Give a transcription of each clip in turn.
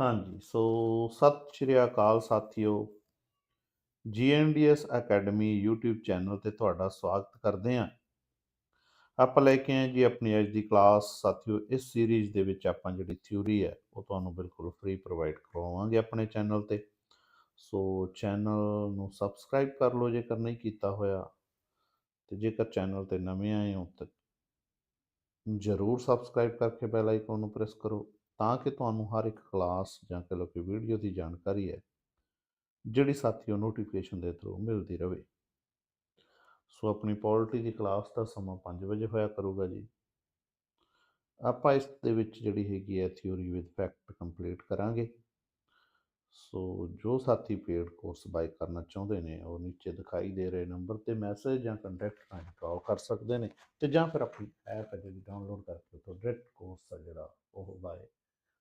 ਹਾਂਜੀ, ਸੋ ਸਤਿ ਸ਼੍ਰੀ ਅਕਾਲ ਸਾਥੀਓ। ਜੀਐਨਡੀਐਸ ਅਕੈਡਮੀ YouTube ਚੈਨਲ ਤੇ ਤੁਹਾਡਾ ਸਵਾਗਤ ਕਰਦੇ ਹਾਂ। ਆਪਾਂ ਲੈ ਕੇ ਆਏ ਜੀ ਆਪਣੀ ਅੱਜ ਦੀ ਕਲਾਸ ਸਾਥੀਓ, ਇਸ ਸੀਰੀਜ਼ ਦੇ ਵਿੱਚ ਆਪਾਂ ਜਿਹੜੀ ਥਿਊਰੀ ਹੈ, ਉਹ ਤੁਹਾਨੂੰ ਬਿਲਕੁਲ ਫ੍ਰੀ ਪ੍ਰੋਵਾਈਡ ਕਰਵਾਵਾਂਗੇ ਆਪਣੇ ਚੈਨਲ ਤੇ। ਸੋ ਚੈਨਲ ਨੂੰ ਸਬਸਕ੍ਰਾਈਬ ਕਰ ਲਓ ਜੇਕਰ ਨਹੀਂ ਕੀਤਾ ਹੋਇਆ। ਤੇ ਜੇਕਰ ਚੈਨਲ ਤੇ ਨਵੇਂ ਆਏ ਹੋ, ਤਾਂ ਜਰੂਰ ਸਬਸਕ੍ਰਾਈਬ ਕਰਕੇ ਬੈਲ ਆਈਕਨ ਨੂੰ ਪ੍ਰੈਸ ਕਰੋ। ਤਾਂ ਕਿ ਤੁਹਾਨੂੰ ਹਰ ਇੱਕ ਕਲਾਸ ਜਾਂ ਕਹ ਲਓ ਕਿ ਵੀਡੀਓ ਦੀ ਜਾਣਕਾਰੀ ਹੈ, ਜਿਹੜੀ ਸਾਥੀਓ ਨੋਟੀਫਿਕੇਸ਼ਨ ਦੇ ਥਰੂ ਮਿਲਦੀ ਰਹੇ ਸੋ ਆਪਣੀ ਪੋਲਿਟੀ ਦੀ ਕਲਾਸ ਦਾ ਸਮਾਂ 5 ਵਜੇ ਹੋਇਆ ਕਰੂਗਾ ਜੀ। ਆਪਾਂ ਇਸ ਦੇ ਵਿੱਚ ਜਿਹੜੀ ਹੈਗੀ ਹੈ ਥਿਊਰੀ ਵਿਦ ਫੈਕਟ ਕੰਪਲੀਟ ਕਰਾਂਗੇ। ਸੋ ਜੋ ਸਾਥੀ ਪੇਡ ਕੋਰਸ ਬਾਈ ਕਰਨਾ ਚਾਹੁੰਦੇ ਨੇ, ਉਹ ਨੀਚੇ ਦਿਖਾਈ ਦੇ ਰਹੇ ਨੰਬਰ ਤੇ ਮੈਸੇਜ ਜਾਂ ਕੰਟੈਕਟ ਰਾਹੀਂ ਕਾਲ ਕਰ ਸਕਦੇ ਨੇ ਤੇ ਜਾਂ ਫਿਰ ਆਪਣੀ ਐਪ ਜਿਹੜੀ ਡਾਊਨਲੋਡ ਕਰਕੇ ਉੱਥੋਂ ਡਾਇਰੈਕਟ ਕੋਰਸ ਆ ਜਿਹੜਾ ਉਹ ਬਾਏ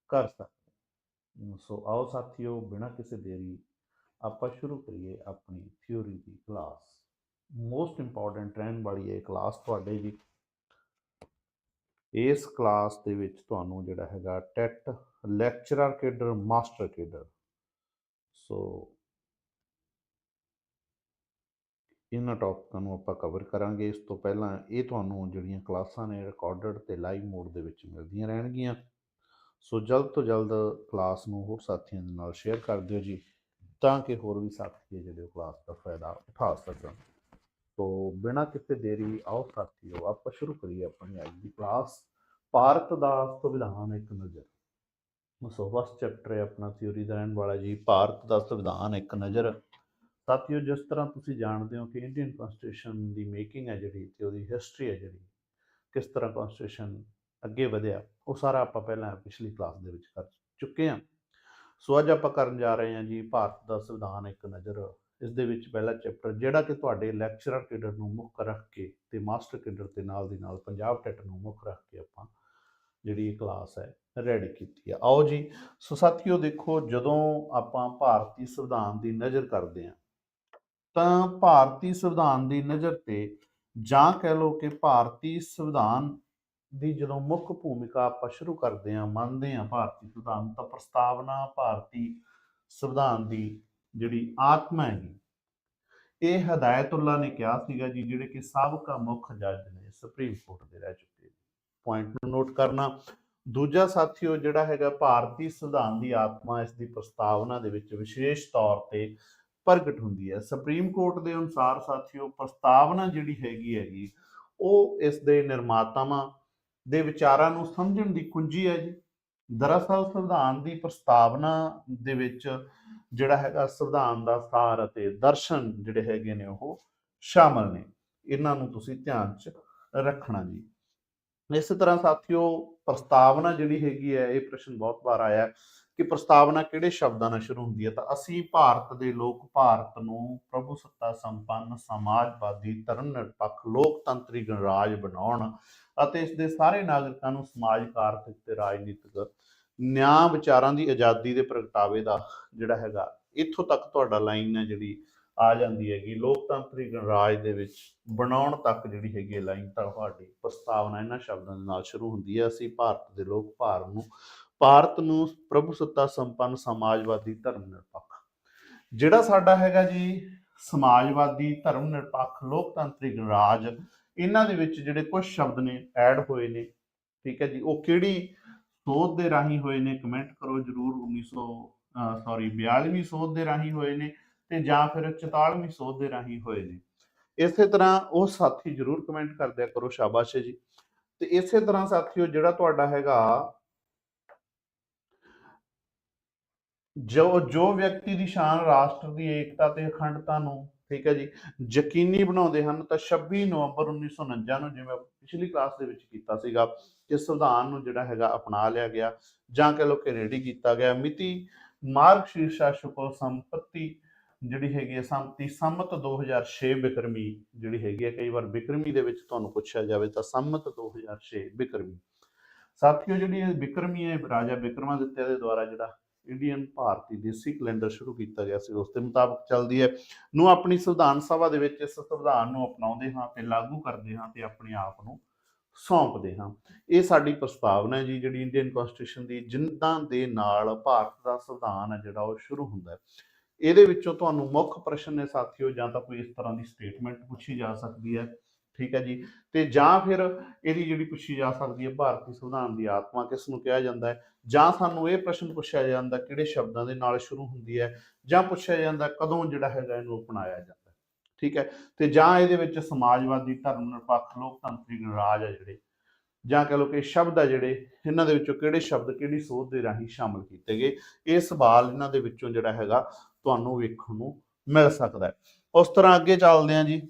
ਕਰ ਸਕਦੇ ਸੋ ਆਓ ਸਾਥੀਓ ਬਿਨਾਂ ਕਿਸੇ ਦੇਰੀ ਆਪਾਂ ਸ਼ੁਰੂ ਕਰੀਏ ਆਪਣੀ ਥਿਊਰੀ ਦੀ ਕਲਾਸ ਮੋਸਟ ਇੰਪੋਰਟੈਂਟ ਰਹਿਣ ਵਾਲੀ ਇਹ ਕਲਾਸ ਤੁਹਾਡੇ ਜੀ ਇਸ ਕਲਾਸ ਦੇ ਵਿੱਚ ਤੁਹਾਨੂੰ ਜਿਹੜਾ ਹੈਗਾ TET lecturer cadre master cadre so ਇਹਨਾਂ ਟੌਪਿਕਾਂ ਨੂੰ ਆਪਾਂ ਕਵਰ ਕਰਾਂਗੇ ਇਸ ਤੋਂ ਪਹਿਲਾਂ ਇਹ ਤੁਹਾਨੂੰ ਜਿਹੜੀਆਂ ਕਲਾਸਾਂ ਨੇ ਰਿਕਾਰਡਡ ਤੇ ਲਾਈਵ ਮੋਡ ਦੇ ਵਿੱਚ ਮਿਲਦੀਆਂ ਰਹਿਣਗੀਆਂ ਸੋ ਜਲਦ ਤੋਂ ਜਲਦ ਕਲਾਸ ਨੂੰ ਹੋਰ ਸਾਥੀਆਂ ਦੇ ਨਾਲ ਸ਼ੇਅਰ ਕਰ ਦਿਓ ਜੀ, ਤਾਂ ਕਿ ਹੋਰ ਵੀ ਸਾਥੀ ਹੈ ਜਿਹੜੇ ਉਹ ਕਲਾਸ ਦਾ ਫਾਇਦਾ ਉਠਾ ਸਕਣ। ਸੋ ਬਿਨਾਂ ਕਿਸੇ ਦੇਰੀ ਆਓ ਸਾਥੀਓ, ਆਪਾਂ ਸ਼ੁਰੂ ਕਰੀਏ ਆਪਣੀ ਅੱਜ ਦੀ ਕਲਾਸ ਭਾਰਤ ਦਾ ਸੰਵਿਧਾਨ ਇੱਕ ਨਜ਼ਰ। ਸੋ ਫਸਟ ਚੈਪਟਰ ਹੈ ਆਪਣਾ ਥਿਊਰੀ ਦਾ ਰਹਿਣ ਵਾਲਾ ਜੀ, ਭਾਰਤ ਦਾ ਸੰਵਿਧਾਨ ਇੱਕ ਨਜ਼ਰ। ਸਾਥੀਓ, ਜਿਸ ਤਰ੍ਹਾਂ ਤੁਸੀਂ ਜਾਣਦੇ ਹੋ ਕਿ ਇੰਡੀਅਨ ਕਨਸਟੀਟਿਊਸ਼ਨ ਦੀ ਮੇਕਿੰਗ ਹੈ ਜਿਹੜੀ ਤੇ ਉਹਦੀ ਹਿਸਟਰੀ ਹੈ ਜਿਹੜੀ, ਕਿਸ ਤਰ੍ਹਾਂ ਕਨਸਟੀਟਿਊਸ਼ਨ ਅੱਗੇ ਵਧਿਆ, ਉਹ ਸਾਰਾ ਆਪਾਂ ਪਹਿਲਾਂ ਪਿਛਲੀ ਕਲਾਸ ਦੇ ਵਿੱਚ ਕਰ ਚੁੱਕੇ ਹਾਂ। ਸੋ ਅੱਜ ਆਪਾਂ ਕਰਨ ਜਾ ਰਹੇ ਹਾਂ ਜੀ ਭਾਰਤ ਦਾ ਸੰਵਿਧਾਨ ਇੱਕ ਨਜ਼ਰ, ਇਸ ਦੇ ਵਿੱਚ ਪਹਿਲਾ ਚੈਪਟਰ ਜਿਹੜਾ ਕਿ ਤੁਹਾਡੇ ਲੈਕਚਰਰ ਕੇਡਰ ਨੂੰ ਮੁੱਖ ਰੱਖ ਕੇ ਤੇ ਮਾਸਟਰ ਕੇਡਰ ਤੇ ਨਾਲ ਦੀ ਨਾਲ ਪੰਜਾਬ ਟੈਟ ਨੂੰ ਮੁੱਖ ਰੱਖ ਕੇ ਆਪਾਂ ਜਿਹੜੀ ਇਹ ਕਲਾਸ ਹੈ ਰੈਡੀ ਕੀਤੀ ਹੈ ਆਓ ਜੀ, ਸੋ ਸਾਥੀਓ ਦੇਖੋ, ਜਦੋਂ ਆਪਾਂ ਭਾਰਤੀ ਸੰਵਿਧਾਨ ਦੀ ਨਜ਼ਰ ਕਰਦੇ ਹਾਂ, ਤਾਂ ਭਾਰਤੀ ਸੰਵਿਧਾਨ ਦੀ ਨਜ਼ਰ ਤੇ ਜਾਂ ਕਹਿ ਲਓ ਕਿ ਭਾਰਤੀ ਸੰਵਿਧਾਨ ਦੀ ਜਦੋਂ ਮੁੱਖ ਭੂਮਿਕਾ ਆਪਾਂ ਸ਼ੁਰੂ ਕਰਦੇ ਹਾਂ, ਮੰਨਦੇ ਹਾਂ ਭਾਰਤੀ ਸੰਵਿਧਾਨ ਤਾਂ ਪ੍ਰਸਤਾਵਨਾ ਭਾਰਤੀ ਸੰਵਿਧਾਨ ਦੀ ਜਿਹੜੀ ਆਤਮਾ ਹੈਗੀ, ਇਹ ਹਦਾਇਤੁੱਲਾ ਨੇ ਕਿਹਾ ਸੀਗਾ ਜੀ, ਜਿਹੜੇ ਕਿ ਸਾਬਕਾ ਮੁੱਖ ਜੱਜ ਨੇ ਸੁਪਰੀਮ ਕੋਰਟ ਦੇ ਰਹਿ ਚੁੱਕੇ ਪੁਆਇੰਟ ਨੂੰ ਨੋਟ ਕਰਨਾ। ਦੂਜਾ ਸਾਥੀਓ, ਜਿਹੜਾ ਹੈਗਾ ਭਾਰਤੀ ਸੰਵਿਧਾਨ ਦੀ ਆਤਮਾ, ਇਸ ਦੀ ਪ੍ਰਸਤਾਵਨਾ ਦੇ ਵਿੱਚ ਵਿਸ਼ੇਸ਼ ਤੌਰ ਤੇ ਪ੍ਰਗਟ ਹੁੰਦੀ ਹੈ। ਸੁਪਰੀਮ ਕੋਰਟ ਦੇ ਅਨੁਸਾਰ ਸਾਥੀਓ, ਪ੍ਰਸਤਾਵਨਾ ਜਿਹੜੀ ਹੈਗੀ ਹੈਗੀ, ਉਹ ਇਸ ਦੇ ਨਿਰਮਾਤਾਵਾਂ ਦੇ ਵਿਚਾਰਾਂ ਨੂੰ ਸਮਝਣ ਦੀ ਕੁੰਜੀ ਹੈ ਜੀ। ਦਰਅਸਲ ਸੰਵਿਧਾਨ ਦੀ ਪ੍ਰਸਤਾਵਨਾ ਦੇ ਵਿੱਚ ਜਿਹੜਾ ਹੈਗਾ ਸੰਵਿਧਾਨ ਦਾ ਸਾਰ ਅਤੇ ਦਰਸ਼ਨ ਜਿਹੜੇ ਹੈਗੇ ਨੇ ਉਹ ਸ਼ਾਮਲ ਨੇ। ਇਹਨਾਂ ਨੂੰ ਤੁਸੀਂ ਧਿਆਨ 'ਚ ਰੱਖਣਾ ਜੀ। ਇਸੇ ਤਰ੍ਹਾਂ ਸਾਥੀਓ, ਪ੍ਰਸਤਾਵਨਾ ਜਿਹੜੀ ਹੈਗੀ ਹੈ, ਇਹ ਪ੍ਰਸ਼ਨ ਬਹੁਤ ਵਾਰ ਆਇਆ ਕਿ ਪ੍ਰਸਤਾਵਨਾ ਕਿਹੜੇ ਸ਼ਬਦਾਂ ਨਾਲ ਸ਼ੁਰੂ ਹੁੰਦੀ ਹੈ? ਤਾਂ ਅਸੀਂ ਭਾਰਤ ਦੇ ਲੋਕ, ਭਾਰਤ ਨੂੰ ਪ੍ਰਭੂ ਸੱਤਾ ਸੰਪੰਨ, ਸਮਾਜਵਾਦੀ ਧਰਮ ਨਿਰਪੱਖ ਲੋਕਤੰਤਰੀ ਗਣਰਾਜ ਬਣਾਉਣ ਅਤੇ ਇਸ ਦੇ ਸਾਰੇ ਨਾਗਰਿਕਾਂ ਨੂੰ ਸਮਾਜਿਕ, ਆਰਥਿਕ ਤੇ ਰਾਜਨੀਤਿਕ ਨਿਆਂ ਵਿਚਾਰਾਂ ਦੀ ਆਜ਼ਾਦੀ ਦੇ ਪ੍ਰਗਟਾਵੇ ਦਾ ਜਿਹੜਾ ਹੈਗਾ, ਇੱਥੋਂ ਤੱਕ ਤੁਹਾਡਾ ਲਾਈਨ ਹੈ ਜਿਹੜੀ ਆ ਜਾਂਦੀ ਹੈਗੀ। ਲੋਕਤੰਤਰੀ ਗਣਰਾਜ ਦੇ ਵਿੱਚ ਬਣਾਉਣ ਤੱਕ ਜਿਹੜੀ ਹੈਗੀ ਲਾਈਨ ਤੁਹਾਡੀ ਪ੍ਰਸਤਾਵਨਾ ਇਹਨਾਂ ਸ਼ਬਦਾਂ ਦੇ ਨਾਲ ਸ਼ੁਰੂ ਹੁੰਦੀ ਹੈ। ਅਸੀਂ ਭਾਰਤ ਦੇ ਲੋਕ ਭਾਰਤ ਨੂੰ ਭਾਰਤ ਨੂੰ ਪ੍ਰਭੂ ਸੱਤਾ ਸੰਪੰਨ ਸਮਾਜਵਾਦੀ ਧਰਮ ਨਿਰਪੱਖ। ਜਿਹੜਾ ਸਾਡਾ ਹੈਗਾ ਜੀ ਸਮਾਜਵਾਦੀ ਧਰਮ ਨਿਰਪੱਖ ਲੋਕਤੰਤਰੀ ਗਣਰਾਜ ਇਹਨਾਂ ਦੇ ਵਿੱਚ ਜਿਹੜੇ ਕੁਝ ਸ਼ਬਦ ਨੇ ਐਡ ਹੋਏ ਨੇ, ਠੀਕ ਹੈ ਜੀ, ਉਹ ਕਿਹੜੀ ਸੋਧ ਦੇ ਰਾਹੀਂ ਹੋਏ ਨੇ ਕਮੈਂਟ ਕਰੋ ਜਰੂਰ 1900 ਸੌਰੀ 42ਵੀਂ ਸੋਧ ਦੇ ਰਾਹੀਂ ਹੋਏ ਨੇ ਤੇ ਜਾਂ ਫਿਰ 44ਵੀਂ ਸੋਧ ਦੇ ਰਾਹੀਂ ਹੋਏ ਨੇ। ਇਸੇ ਤਰ੍ਹਾਂ ਉਹ ਸਾਥੀ ਜਰੂਰ ਕਮੈਂਟ ਕਰਦਿਆ ਕਰੋ, ਸ਼ਾਬਾਸ਼ ਜੀ। ਤੇ ਇਸੇ ਤਰ੍ਹਾਂ ਸਾਥੀਓ, ਜਿਹੜਾ ਤੁਹਾਡਾ ਹੈਗਾ, ਜੋ ਜੋ ਵਿਅਕਤੀ ਦੀ ਸ਼ਾਨ, ਰਾਸ਼ਟਰ ਦੀ ਏਕਤਾ ਤੇ ਅਖੰਡਤਾ ਨੂੰ ਠੀਕ ਹੈ ਜੀ। ਯਕੀਨੀ ਬਣਾਉਂਦੇ ਹਨ ਤਾਂ 26 ਨਵੰਬਰ 1949 ਨੂੰ ਜਿਵੇਂ ਪਿਛਲੀ ਕਲਾਸ ਦੇ ਵਿੱਚ ਕੀਤਾ ਸੀਗਾ ਕਿ ਸੰਵਿਧਾਨ ਨੂੰ ਜਿਹੜਾ ਹੈਗਾ ਅਪਣਾ ਲਿਆ ਗਿਆ ਜਾਂ ਕਹ ਲੋ ਕਿ ਰੈਡੀ ਕੀਤਾ ਗਿਆ। ਮਿਤੀ ਮਾਰਗ ਸ਼ੀਰਸ਼ਾ ਸੰਪਤੀ ਜਿਹੜੀ ਹੈਗੀ ਹੈ ਸੰਮਤੀ ਸੰਮਤ 2006 ਬਿਕਰਮੀ ਜਿਹੜੀ ਹੈਗੀ ਹੈ, ਕਈ ਵਾਰ ਬਿਕਰਮੀ ਦੇ ਵਿੱਚ ਤੁਹਾਨੂੰ ਪੁੱਛਿਆ ਜਾਵੇ ਤਾਂ ਸੰਮਤ 2006 ਬਿਕਰਮੀ। ਸਾਥੀਓ ਜਿਹੜੀ ਇਹ ਬਿਕਰਮੀ ਹੈ ਰਾਜਾ ਬਿਕਰਮਾਦਿੱਤਿਆ ਦੇ ਦੁਆਰਾ ਜਿਹੜਾ ਇੰਡੀਅਨ ਭਾਰਤੀ ਦੇਸੀ ਕੈਲੰਡਰ ਸ਼ੁਰੂ ਕੀਤਾ ਗਿਆ ਸੀ, ਉਸ ਦੇ ਮੁਤਾਬਕ ਚੱਲਦੀ ਹੈ। ਨੂੰ ਆਪਣੀ ਸੰਵਿਧਾਨ ਸਭਾ ਦੇ ਵਿੱਚ ਇਸ ਸੰਵਿਧਾਨ ਨੂੰ ਅਪਣਾਉਂਦੇ ਹਾਂ ਤੇ ਲਾਗੂ ਕਰਦੇ ਹਾਂ ਤੇ ਆਪਣੇ ਆਪ ਨੂੰ ਸੌਂਪਦੇ ਹਾਂ। ਇਹ ਸਾਡੀ ਪ੍ਰਸਤਾਵਨਾ ਹੈ ਜੀ, ਜਿਹੜੀ ਇੰਡੀਅਨ ਕਨਸਟੀਟਿਊਸ਼ਨ ਦੀ ਜਿੰਦਾਂ ਦੇ ਨਾਲ ਭਾਰਤ ਦਾ ਸੰਵਿਧਾਨ ਹੈ, ਜਿਹੜਾ ਉਹ ਸ਼ੁਰੂ ਹੁੰਦਾ ਹੈ। ਇਹਦੇ ਵਿੱਚੋਂ ਤੁਹਾਨੂੰ ਮੁੱਖ ਪ੍ਰਸ਼ਨ ਨੇ ਸਾਥੀਓ ਜਾਂ ਤਾਂ ਕੋਈ ਇਸ ਤਰ੍ਹਾਂ ਦੀ ਸਟੇਟਮੈਂਟ ਪੁੱਛੀ ਜਾ ਸਕਦੀ ਹੈ। ਠੀਕ ਹੈ ਜੀ। ਤੇ ਜਾਂ ਫਿਰ ਇਹਦੀ ਜਿਹੜੀ ਪੁੱਛੀ ਜਾ ਸਕਦੀ ਹੈ ਭਾਰਤੀ ਸੰਵਿਧਾਨ ਦੀ ਆਤਮਾ ਕਿਸ ਨੂੰ ਕਿਹਾ ਜਾਂਦਾ ਹੈ? ਜਾਂ ਸਾਨੂੰ ਇਹ ਪ੍ਰਸ਼ਨ ਪੁੱਛਿਆ ਜਾਂਦਾ ਕਿਹੜੇ ਸ਼ਬਦਾਂ ਦੇ ਨਾਲ ਸ਼ੁਰੂ ਹੁੰਦੀ ਹੈ? ਜਾਂ ਪੁੱਛਿਆ ਜਾਂਦਾ ਕਦੋਂ ਜਿਹੜਾ ਹੈਗਾ ਇਹਨੂੰ ਅਪਣਾਇਆ ਜਾਂਦਾ ਠੀਕ ਹੈ। ਤੇ ਜਾਂ ਇਹਦੇ ਵਿੱਚ ਸਮਾਜਵਾਦੀ ਧਰਮ ਨਿਰਪੱਖ ਲੋਕਤੰਤਰੀ ਰਾਜ ਹੈ ਜਿਹੜੇ, ਜਾਂ ਕਹ ਲਓ ਕਿ ਸ਼ਬਦ ਆ ਜਿਹੜੇ, ਇਹਨਾਂ ਦੇ ਵਿੱਚੋਂ ਕਿਹੜੇ ਸ਼ਬਦ, ਕਿਹੜੀ ਸੋਧ ਦੇ ਰਾਹੀਂ ਸ਼ਾਮਲ ਕੀਤੇ ਗਏ? ਇਹ ਸਵਾਲ ਇਹਨਾਂ ਦੇ ਵਿੱਚੋਂ ਜਿਹੜਾ ਹੈਗਾ ਤੁਹਾਨੂੰ ਵੇਖਣ ਨੂੰ ਮਿਲ ਸਕਦਾ ਹੈ। ਉਸ ਤਰ੍ਹਾਂ ਅੱਗੇ ਚੱਲਦੇ ਹਾਂ ਜੀ।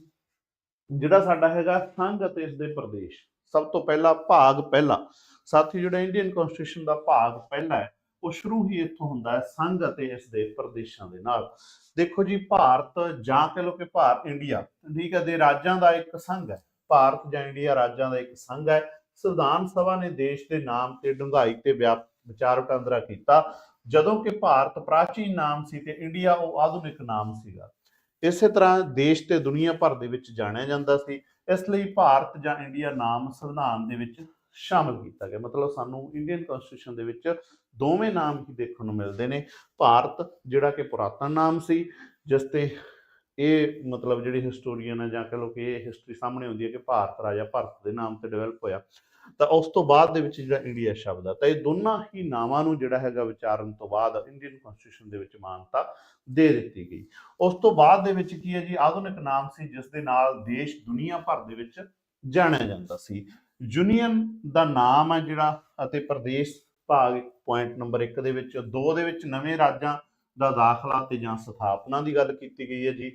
ਜਿਹੜਾ ਸਾਡਾ ਹੈਗਾ ਸੰਘ ਅਤੇ ਇਸ ਦੇ ਪ੍ਰਦੇਸ਼। ਸਭ ਤੋਂ ਪਹਿਲਾ ਭਾਗ ਪਹਿਲਾ। ਸਾਥੀ, ਜਿਹੜਾ ਇੰਡੀਅਨ ਕਨਸਟੀਟਿਊਸ਼ਨ ਦਾ ਭਾਗ ਪਹਿਲਾ ਹੈ, ਉਹ ਸ਼ੁਰੂ ਹੀ ਇੱਥੋਂ ਹੁੰਦਾ ਹੈ ਸੰਘ ਅਤੇ ਇਸ ਦੇ ਪ੍ਰਦੇਸ਼ਾਂ ਦੇ ਨਾਲ। ਦੇਖੋ ਜੀ, ਭਾਰਤ ਜਾਂ ਕਹ ਲਓ ਕਿ ਭਾਰਤ ਇੰਡੀਆ, ਠੀਕ ਹੈ, ਦੇ ਰਾਜਾਂ ਦਾ ਇੱਕ ਸੰਘ ਹੈ। ਭਾਰਤ ਜਾਂ ਇੰਡੀਆ ਰਾਜਾਂ ਦਾ ਇੱਕ ਸੰਘ ਹੈ। ਸੰਵਿਧਾਨ ਸਭਾ ਨੇ ਦੇਸ਼ ਦੇ ਨਾਮ ਤੇ ਡੂੰਘਾਈ ਤੇ ਵਿਆਪ ਵਿਚਾਰ ਵਟਾਂਦਰਾ ਕੀਤਾ। ਜਦੋਂ ਕਿ ਭਾਰਤ ਪ੍ਰਾਚੀਨ ਨਾਮ ਸੀ ਤੇ ਇੰਡੀਆ ਉਹ ਆਧੁਨਿਕ ਨਾਮ ਸੀਗਾ। ਇਸੇ ਤਰ੍ਹਾਂ ਦੇਸ਼ ਤੇ ਦੁਨੀਆ ਭਰ ਦੇ ਵਿੱਚ ਜਾਣਿਆ ਜਾਂਦਾ ਸੀ। ਇਸ ਲਈ ਭਾਰਤ ਜਾਂ ਇੰਡੀਆ ਨਾਮ ਸੰਵਿਧਾਨ ਦੇ ਵਿੱਚ ਸ਼ਾਮਲ ਕੀਤਾ ਗਿਆ। ਮਤਲਬ ਸਾਨੂੰ ਇੰਡੀਅਨ ਕਨਸਟੀਟਿਊਸ਼ਨ ਦੇ ਵਿੱਚ ਦੋਵੇਂ ਨਾਮ ਹੀ ਦੇਖਣ ਨੂੰ ਮਿਲਦੇ ਨੇ। ਭਾਰਤ, ਜਿਹੜਾ ਕਿ ਪੁਰਾਤਨ ਨਾਮ ਸੀ, ਜਿਸ ਤੇ ਇਹ ਮਤਲਬ ਜਿਹੜੀ ਹਿਸਟੋਰੀਅਨ ਹੈ ਜਾਂ ਕਹ ਲਓ ਕਿ ਇਹ ਹਿਸਟਰੀ ਸਾਹਮਣੇ ਆਉਂਦੀ ਹੈ ਕਿ ਭਾਰਤ ਰਾਜਾ ਭਾਰਤ ਦੇ ਨਾਮ ਤੇ ਡਿਵੈਲਪ ਹੋਇਆ। ਤਾਂ ਉਸ ਤੋਂ ਬਾਅਦ ਦੇ ਵਿੱਚ ਜਿਹੜਾ ਇੰਡੀਆ ਸ਼ਬਦ ਆ, ਤਾਂ ਇਹ ਦੋਨਾਂ ਹੀ ਨਾਵਾਂ ਨੂੰ ਜਿਹੜਾ ਹੈਗਾ ਵਿਚਾਰਨ ਤੋਂ ਬਾਅਦ ਇੰਡੀਅਨ ਕਨਸਟੀਟਿਊਸ਼ਨ ਦੇ ਵਿੱਚ ਮਾਨਤਾ ਦੇ ਦਿੱਤੀ ਗਈ। ਉਸ ਤੋਂ ਬਾਅਦ ਦੇ ਵਿੱਚ ਕੀ ਹੈ ਜੀ? ਆਧੁਨਿਕ ਨਾਮ ਸੀ, ਜਿਸ ਦੇ ਨਾਲ ਦੇਸ਼ ਦੁਨੀਆ ਭਰ ਦੇ ਵਿੱਚ ਜਾਣਿਆ ਜਾਂਦਾ ਸੀ। ਯੂਨੀਅਨ ਦਾ ਨਾਮ ਹੈ ਜਿਹੜਾ ਅਤੇ ਪ੍ਰਦੇਸ਼ ਭਾਗ ਪੁਆਇੰਟ ਨੰਬਰ 1 ਦੇ ਵਿੱਚ 2 ਦੇ ਵਿੱਚ ਨਵੇਂ ਰਾਜਾਂ ਦਾ ਦਾਖਲਾ ਤੇ ਜਾਂ ਸਥਾਪਨਾ ਦੀ ਗੱਲ ਕੀਤੀ ਗਈ ਹੈ ਜੀ।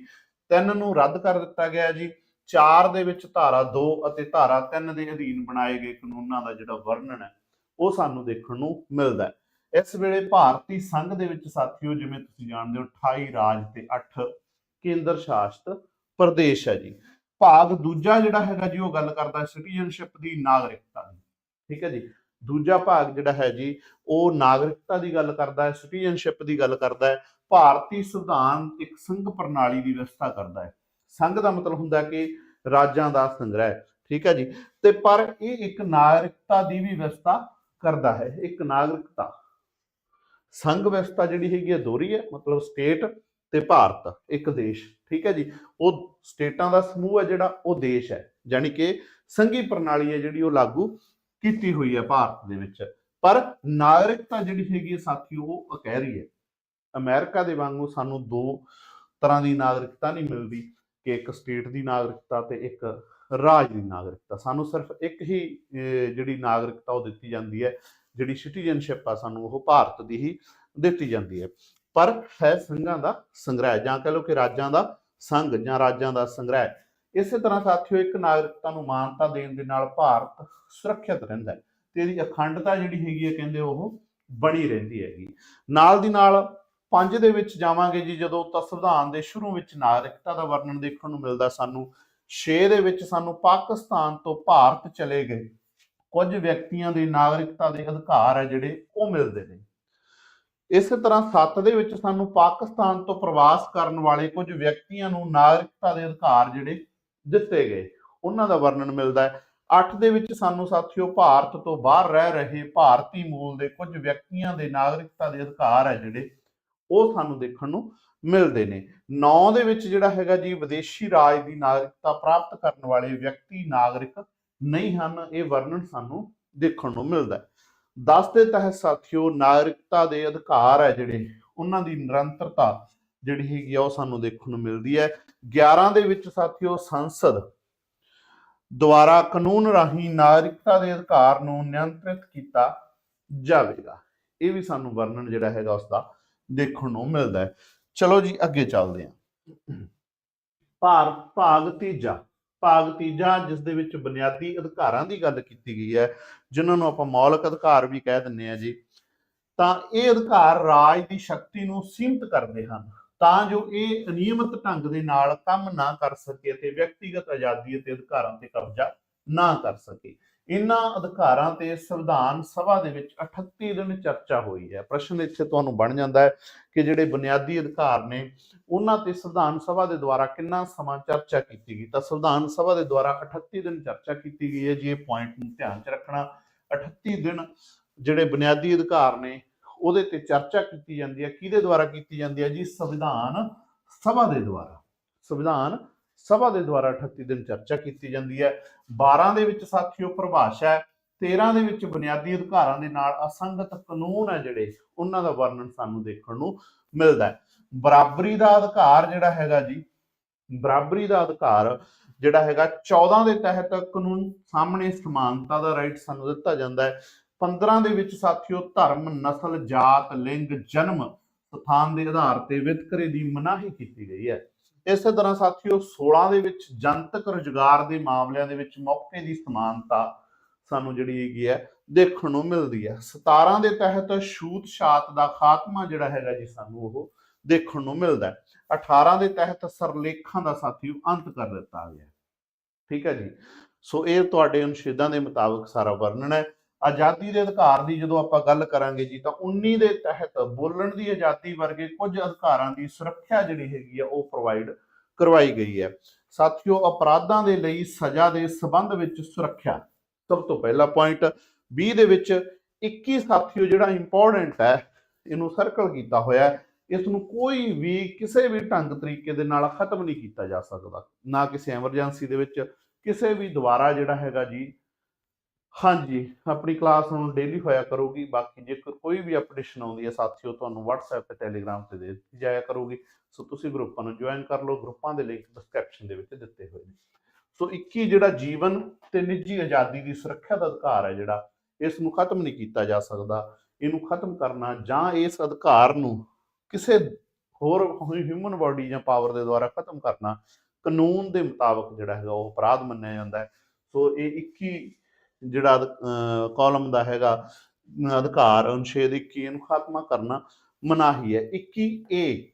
ਤਿੰਨ ਨੂੰ ਰੱਦ ਕਰ ਦਿੱਤਾ ਗਿਆ ਜੀ। 4 ਦੇ ਵਿੱਚ ਧਾਰਾ 2 ਅਤੇ ਧਾਰਾ 3 ਦੇ ਅਧੀਨ ਬਣਾਏ ਗਏ ਕਾਨੂੰਨਾਂ ਦਾ ਜਿਹੜਾ ਵਰਣਨ ਹੈ, ਉਹ ਸਾਨੂੰ ਦੇਖਣ ਨੂੰ ਮਿਲਦਾ ਹੈ। ਇਸ ਵੇਲੇ ਭਾਰਤੀ ਸੰਘ ਦੇ ਵਿੱਚ ਸਾਥੀਓ, ਜਿਵੇਂ ਤੁਸੀਂ ਜਾਣਦੇ ਹੋ 28 ਰਾਜ ਤੇ 8 ਕੇਂਦਰ ਸ਼ਾਸਿਤ ਪ੍ਰਦੇਸ਼ ਹੈ ਜੀ। ਭਾਗ ਦੂਜਾ ਜਿਹੜਾ ਹੈਗਾ ਜੀ, ਉਹ ਗੱਲ ਕਰਦਾ ਸਿਟੀਜ਼ਨਸ਼ਿਪ ਦੀ, ਨਾਗਰਿਕਤਾ ਦੀ। ਠੀਕ ਹੈ ਜੀ? ਦੂਜਾ ਭਾਗ ਜਿਹੜਾ ਹੈ ਜੀ, ਉਹ ਨਾਗਰਿਕਤਾ ਦੀ ਗੱਲ ਕਰਦਾ ਹੈ ਸਿਟੀਜ਼ਨਸ਼ਿਪ ਦੀ ਗੱਲ ਕਰਦਾ ਹੈ। ਭਾਰਤੀ ਸੰਵਿਧਾਨ ਇੱਕ ਸੰਘ ਪ੍ਰਣਾਲੀ ਦੀ ਵਿਵਸਥਾ ਕਰਦਾ ਹੈ। ਸੰਘ ਦਾ ਮਤਲਬ ਹੁੰਦਾ ਕਿ ਰਾਜਾਂ ਦਾ ਸੰਗ੍ਰਹਿ, ਠੀਕ ਹੈ ਜੀ? ਤੇ ਪਰ ਇਹ ਇੱਕ ਨਾਗਰਿਕਤਾ ਦੀ ਵੀ ਵਿਵਸਥਾ ਕਰਦਾ ਹੈ, ਇੱਕ ਨਾਗਰਿਕਤਾ। ਸੰਘ ਵਿਵਸਥਾ ਜਿਹੜੀ ਹੈਗੀ ਹੈ ਦੋਹਰੀ ਹੈ, ਮਤਲਬ ਸਟੇਟ ਤੇ ਭਾਰਤ, ਇੱਕ ਦੇਸ਼, ਠੀਕ ਹੈ ਜੀ? ਉਹ ਸਟੇਟਾਂ ਦਾ ਸਮੂਹ ਹੈ ਜਿਹੜਾ, ਉਹ ਦੇਸ਼ ਹੈ। ਯਾਨੀ ਕਿ ਸੰਘੀ ਪ੍ਰਣਾਲੀ ਹੈ ਜਿਹੜੀ, ਉਹ ਲਾਗੂ ਕੀਤੀ ਹੋਈ ਹੈ ਭਾਰਤ ਦੇ ਵਿੱਚ। ਪਰ ਨਾਗਰਿਕਤਾ ਜਿਹੜੀ ਹੈਗੀ ਹੈ ਸਾਥੀਓ ਉਹ ਅਕਹਿਰੀ ਹੈ। ਅਮਰੀਕਾ ਦੇ ਵਾਂਗੂ ਸਾਨੂੰ ਦੋ ਤਰ੍ਹਾਂ ਦੀ ਨਾਗਰਿਕਤਾ ਨਹੀਂ ਮਿਲਦੀ। ਕਿ ਇੱਕ ਸਟੇਟ ਦੀ ਨਾਗਰਿਕਤਾ ਤੇ ਇੱਕ ਰਾਜ ਦੀ ਨਾਗਰਿਕਤਾ। ਸਾਨੂੰ ਸਿਰਫ ਇੱਕ ਹੀ ਜਿਹੜੀ ਨਾਗਰਿਕਤਾ ਉਹ ਦਿੱਤੀ ਜਾਂਦੀ ਹੈ, ਜਿਹੜੀ ਸਿਟੀਜ਼ਨਸ਼ਿਪ ਆ ਸਾਨੂੰ ਉਹ ਭਾਰਤ ਦੀ ਹੀ ਦਿੱਤੀ ਜਾਂਦੀ ਹੈ। ਪਰ ਹੈ ਸੰਘਾਂ ਦਾ ਸੰਗ੍ਰਹਿ, ਜਾਂ ਕਹ ਲਓ ਕਿ ਰਾਜਾਂ ਦਾ ਸੰਘ ਜਾਂ ਰਾਜਾਂ ਦਾ ਸੰਗ੍ਰਹਿ। ਇਸੇ ਤਰ੍ਹਾਂ ਸਾਥੀਓ, ਇੱਕ ਨਾਗਰਿਕਤਾ ਨੂੰ ਮਾਨਤਾ ਦੇਣ ਦੇ ਨਾਲ ਭਾਰਤ ਸੁਰੱਖਿਅਤ ਰਹਿੰਦਾ ਹੈ ਤੇ ਇਹਦੀ ਅਖੰਡਤਾ ਜਿਹੜੀ ਹੈਗੀ ਹੈ, ਕਹਿੰਦੇ ਉਹ ਬਣੀ ਰਹਿੰਦੀ ਹੈਗੀ। ਨਾਲ ਦੀ ਨਾਲ ਪੰਜ ਦੇ ਵਿੱਚ ਜਾਵਾਂਗੇ ਜੀ, ਜਦੋਂ ਤਾਂ ਸੰਵਿਧਾਨ ਦੇ ਸ਼ੁਰੂ ਵਿੱਚ ਨਾਗਰਿਕਤਾ ਦਾ ਵਰਣਨ ਦੇਖਣ ਨੂੰ ਮਿਲਦਾ ਸਾਨੂੰ 6 ਦੇ ਵਿੱਚ ਸਾਨੂੰ ਪਾਕਿਸਤਾਨ ਤੋਂ ਭਾਰਤ ਚਲੇ ਗਏ। ਕੁਝ ਵਿਅਕਤੀਆਂ ਦੇ ਨਾਗਰਿਕਤਾ ਦੇ ਅਧਿਕਾਰ ਹੈ ਜਿਹੜੇ ਉਹ ਮਿਲਦੇ ਨੇ। ਇਸੇ ਤਰ੍ਹਾਂ 7 ਦੇ ਵਿੱਚ ਸਾਨੂੰ ਪਾਕਿਸਤਾਨ ਤੋਂ ਪ੍ਰਵਾਸ ਕਰਨ ਵਾਲੇ ਕੁਝ ਵਿਅਕਤੀਆਂ ਨੂੰ ਨਾਗਰਿਕਤਾ ਦੇ ਅਧਿਕਾਰ ਜਿਹੜੇ ਦਿੱਤੇ ਗਏ, ਉਹਨਾਂ ਦਾ ਵਰਣਨ ਮਿਲਦਾ ਹੈ। 8 ਦੇ ਵਿੱਚ ਸਾਨੂੰ ਸਾਥੀਓ ਭਾਰਤ ਤੋਂ ਬਾਹਰ ਰਹਿ ਰਹੇ ਭਾਰਤੀ ਮੂਲ ਦੇ ਕੁਝ ਵਿਅਕਤੀਆਂ ਦੇ ਨਾਗਰਿਕਤਾ ਦੇ ਅਧਿਕਾਰ ਹੈ ਜਿਹੜੇ ਉਹ ਸਾਨੂੰ ਦੇਖਣ ਨੂੰ ਮਿਲਦੇ ਨੇ। 9 ਦੇ ਵਿੱਚ ਜਿਹੜਾ ਹੈਗਾ ਜੀ, ਵਿਦੇਸ਼ੀ ਰਾਜ ਦੀ ਨਾਗਰਿਕਤਾ ਪ੍ਰਾਪਤ ਕਰਨ ਵਾਲੇ ਵਿਅਕਤੀ, ਨਾਗਰਿਕ ਨਹੀਂ ਹਨ, ਇਹ ਵਰਣਨ ਸਾਨੂੰ ਦੇਖਣ ਨੂੰ ਮਿਲਦਾ ਹੈ। 10 ਦੇ ਤਹਿਤ ਸਾਥੀਓ, ਨਾਗਰਿਕਤਾ ਦੇ ਅਧਿਕਾਰ ਹੈ ਜਿਹੜੇ, ਉਹਨਾਂ ਦੀ ਨਿਰੰਤਰਤਾ ਜਿਹੜੀ ਹੈਗੀ ਆ, ਉਹ ਸਾਨੂੰ ਦੇਖਣ ਨੂੰ ਮਿਲਦੀ ਹੈ। 11 ਦੇ ਵਿੱਚ ਸਾਥੀਓ, ਸੰਸਦ ਦੁਆਰਾ ਕਾਨੂੰਨ ਰਾਹੀਂ ਨਾਗਰਿਕਤਾ ਦੇ ਅਧਿਕਾਰ ਨੂੰ ਨਿਯੰਤਰਿਤ ਕੀਤਾ ਜਾਵੇਗਾ। ਇਹ ਵੀ ਸਾਨੂੰ ਵਰਣਨ ਜਿਹੜਾ ਹੈਗਾ ਉਸ ਦਾ ਦੇਖਣ ਨੂੰ ਮਿਲਦਾ ਹੈ। ਚਲੋ ਜੀ, ਅੱਗੇ ਚੱਲਦੇ ਹਾਂ। ਭਾਗ ਭਾਗ ਤੀਜਾ। ਭਾਗ ਤੀਜਾ ਜਿਸ ਦੇ ਵਿੱਚ ਬੁਨਿਆਦੀ ਅਧਿਕਾਰਾਂ ਦੀ ਗੱਲ ਕੀਤੀ ਗਈ ਹੈ, ਜਿਨ੍ਹਾਂ ਨੂੰ ਆਪਾਂ ਮੌਲਿਕ ਅਧਿਕਾਰ ਵੀ ਕਹਿ ਦਿੰਨੇ ਆ ਜੀ, ਤਾਂ ਇਹ ਅਧਿਕਾਰ ਰਾਜ ਦੀ ਸ਼ਕਤੀ ਨੂੰ ਸੀਮਿਤ ਕਰਦੇ ਹਨ। ਤਾਂ ਜੋ ਇਹ ਅਨਿਯਮਿਤ ਢੰਗ ਦੇ ਨਾਲ ਕੰਮ ਨਾ ਕਰ ਸਕੇ ਤੇ ਵਿਅਕਤੀਗਤ ਆਜ਼ਾਦੀ ਅਤੇ ਅਧਿਕਾਰਾਂ ਤੇ ਕਬਜ਼ਾ ਨਾ ਕਰ ਸਕੇ। ਇਹਨਾਂ ਅਧਿਕਾਰਾਂ ਤੇ ਸੰਵਿਧਾਨ ਸਭਾ ਦੇ ਵਿੱਚ 38 ਦਿਨ ਚਰਚਾ ਹੋਈ ਹੈ। ਪ੍ਰਸ਼ਨ ਇੱਥੇ ਤੁਹਾਨੂੰ ਬਣ ਜਾਂਦਾ ਹੈ ਕਿ ਜਿਹੜੇ ਬੁਨਿਆਦੀ ਅਧਿਕਾਰ ਨੇ, ਉਹਨਾਂ ਤੇ ਸੰਵਿਧਾਨ ਸਭਾ ਦੇ ਦੁਆਰਾ ਕਿੰਨਾ ਸਮਾਂ ਚਰਚਾ ਕੀਤੀ ਗਈ? ਤਾਂ ਸੰਵਿਧਾਨ ਸਭਾ ਦੇ ਦੁਆਰਾ 38 ਦਿਨ ਚਰਚਾ ਕੀਤੀ ਗਈ ਹੈ ਜੀ, ਇਹ ਪੁਆਇੰਟ ਨੂੰ ਧਿਆਨ 'ਚ ਰੱਖਣਾ। 38 ਦਿਨ ਜਿਹੜੇ ਬੁਨਿਆਦੀ ਅਧਿਕਾਰ ਨੇ, ਉਹਦੇ ਤੇ ਚਰਚਾ ਕੀਤੀ ਜਾਂਦੀ ਹੈ। ਕਿਹਦੇ ਦੁਆਰਾ ਕੀਤੀ ਜਾਂਦੀ ਹੈ ਜੀ? ਸੰਵਿਧਾਨ ਸਭਾ ਦੇ ਦੁਆਰਾ। ਸੰਵਿਧਾਨ ਸਭਾ ਦੇ ਦੁਆਰਾ 38 ਦਿਨ ਚਰਚਾ ਕੀਤੀ ਜਾਂਦੀ ਹੈ। 12 ਦੇ ਵਿੱਚ ਸਾਥੀਓ ਪਰਿਭਾਸ਼ਾ ਹੈ। 13 ਦੇ ਵਿੱਚ ਬੁਨਿਆਦੀ ਅਧਿਕਾਰਾਂ ਦੇ ਨਾਲ ਅਸੰਗਤ ਕਾਨੂੰਨ ਹੈ ਜਿਹੜੇ ਉਹਨਾਂ ਦਾ ਵਰਣਨ ਸਾਨੂੰ ਦੇਖਣ ਨੂੰ ਮਿਲਦਾ ਹੈ। ਬਰਾਬਰੀ ਦਾ ਅਧਿਕਾਰ ਜਿਹੜਾ ਹੈਗਾ ਜੀ, ਬਰਾਬਰੀ ਦਾ ਅਧਿਕਾਰ ਜਿਹੜਾ ਹੈਗਾ 14 ਦੇ ਤਹਿਤ ਕਾਨੂੰਨ ਸਾਹਮਣੇ ਸਮਾਨਤਾ ਦਾ ਰਾਈਟ ਸਾਨੂੰ ਦਿੱਤਾ ਜਾਂਦਾ ਹੈ। 15 ਦੇ ਵਿੱਚ ਸਾਥੀਓ ਧਰਮ, ਨਸਲ, ਜਾਤ, ਲਿੰਗ, ਜਨਮ ਸਥਾਨ ਦੇ ਆਧਾਰ ਤੇ ਵਿਤਕਰੇ ਦੀ ਮਨਾਹੀ ਕੀਤੀ ਗਈ ਹੈ। ਇਸੇ ਤਰ੍ਹਾਂ ਸਾਥੀਓ 16 ਦੇ ਵਿੱਚ ਜਨਤਕ ਰੁਜ਼ਗਾਰ ਦੇ ਮਾਮਲਿਆਂ ਦੇ ਵਿੱਚ ਮੌਕੇ ਦੀ ਸਮਾਨਤਾ ਸਾਨੂੰ ਜਿਹੜੀ ਹੈਗੀ ਹੈ, ਦੇਖਣ ਨੂੰ ਮਿਲਦੀ ਹੈ। 17 ਦੇ ਤਹਿਤ ਛੂਤ ਛਾਤ ਦਾ ਖਾਤਮਾ ਜਿਹੜਾ ਹੈਗਾ ਜੀ ਸਾਨੂੰ ਉਹ ਦੇਖਣ ਨੂੰ ਮਿਲਦਾ ਹੈ। 18 ਦੇ ਤਹਿਤ ਸਰਲੇਖਾਂ ਦਾ ਸਾਥੀਓ ਅੰਤ ਕਰ ਦਿੱਤਾ ਗਿਆ ਠੀਕ ਹੈ ਜੀ? ਸੋ ਇਹ ਤੁਹਾਡੇ ਅਨੁਸ਼ੇਦਾਂ ਦੇ ਮੁਤਾਬਕ ਸਾਰਾ ਵਰਣਨ ਹੈ। ਆਜ਼ਾਦੀ ਦੇ ਅਧਿਕਾਰ ਦੀ ਜਦੋਂ ਆਪਾਂ ਗੱਲ ਕਰਾਂਗੇ ਜੀ, ਤਾਂ 19 ਦੇ ਤਹਿਤ ਬੋਲਣ ਦੀ ਆਜ਼ਾਦੀ ਵਰਗੇ ਕੁਝ ਅਧਿਕਾਰਾਂ ਦੀ ਸੁਰੱਖਿਆ ਜਿਹੜੀ ਹੈਗੀ ਆ, ਉਹ ਪ੍ਰੋਵਾਈਡ ਕਰਵਾਈ ਗਈ ਹੈ। ਸਾਥੀਓ, ਅਪਰਾਧਾਂ ਦੇ ਲਈ ਸਜ਼ਾ ਦੇ ਸਬੰਧ ਵਿੱਚ ਸੁਰੱਖਿਆ ਸਭ ਤੋਂ ਪਹਿਲਾ ਪੁਆਇੰਟ 20 ਦੇ ਵਿੱਚ 21 ਸਾਥੀਓ, ਜਿਹੜਾ ਇੰਪੋਰਟੈਂਟ ਹੈ, ਇਹਨੂੰ ਸਰਕਲ ਕੀਤਾ ਹੋਇਆ ਹੈ। ਇਸ ਨੂੰ ਕੋਈ ਵੀ ਕਿਸੇ ਵੀ ਢੰਗ ਤਰੀਕੇ ਦੇ ਨਾਲ ਖਤਮ ਨਹੀਂ ਕੀਤਾ ਜਾ ਸਕਦਾ। ਨਾ ਕਿਸੇ ਐਮਰਜੈਂਸੀ ਦੇ ਵਿੱਚ, ਕਿਸੇ ਵੀ ਦੁਬਾਰਾ ਜਿਹੜਾ ਹੈਗਾ ਜੀ ਹਾਂਜੀ, ਆਪਣੀ ਕਲਾਸ ਹੁਣ ਡੇਲੀ ਹੋਇਆ ਕਰੂਗੀ, ਬਾਕੀ ਜੇਕਰ ਕੋਈ ਵੀ ਅਪਡੇਸ਼ਨ ਆਉਂਦੀ ਹੈ, ਸਾਥੀਓ, ਤੁਹਾਨੂੰ WhatsApp ਤੇ Telegram ਤੇ ਦੇ ਦਿੱਤੀ ਜਾਇਆ ਕਰੂਗੀ। ਸੋ ਤੁਸੀਂ ਗਰੁੱਪਾਂ ਨੂੰ ਜੁਆਇਨ ਕਰ ਲਓ, ਗਰੁੱਪਾਂ ਦੇ ਲਿੰਕ ਡਿਸਕ੍ਰਿਪਸ਼ਨ ਦੇ ਵਿੱਚ ਦਿੱਤੇ ਹੋਏ ਨੇ। ਸੋ 21 ਜਿਹੜਾ ਜੀਵਨ ਤੇ ਨਿੱਜੀ ਆਜ਼ਾਦੀ ਦੀ ਸੁਰੱਖਿਆ ਦਾ ਅਧਿਕਾਰ ਹੈ ਜਿਹੜਾ, ਇਸ ਨੂੰ ਖਤਮ ਨਹੀਂ ਕੀਤਾ ਜਾ ਸਕਦਾ। ਇਹਨੂੰ ਖਤਮ ਕਰਨਾ ਜਾਂ ਇਸ ਅਧਿਕਾਰ ਨੂੰ ਕਿਸੇ ਹੋਰ ਹਿਊਮਨ ਬਾਡੀ ਜਾਂ ਪਾਵਰ ਦੇ ਦੁਆਰਾ ਖਤਮ ਕਰਨਾ, ਕਾਨੂੰਨ ਦੇ ਮੁਤਾਬਕ ਜਿਹੜਾ ਹੈਗਾ, ਉਹ ਅਪਰਾਧ ਮੰਨਿਆ ਜਾਂਦਾ ਹੈ। ਸੋ ਇਹ 21 ਜਿਹੜਾ ਕਾਲਮ ਦਾ ਹੈਗਾ ਅਧਿਕਾਰ ਅਨੁਛੇਦ 21 ਨੂੰ ਖਾਤਮਾ ਕਰਨਾ ਮਨਾਹੀ ਹੈ। 21 ਏ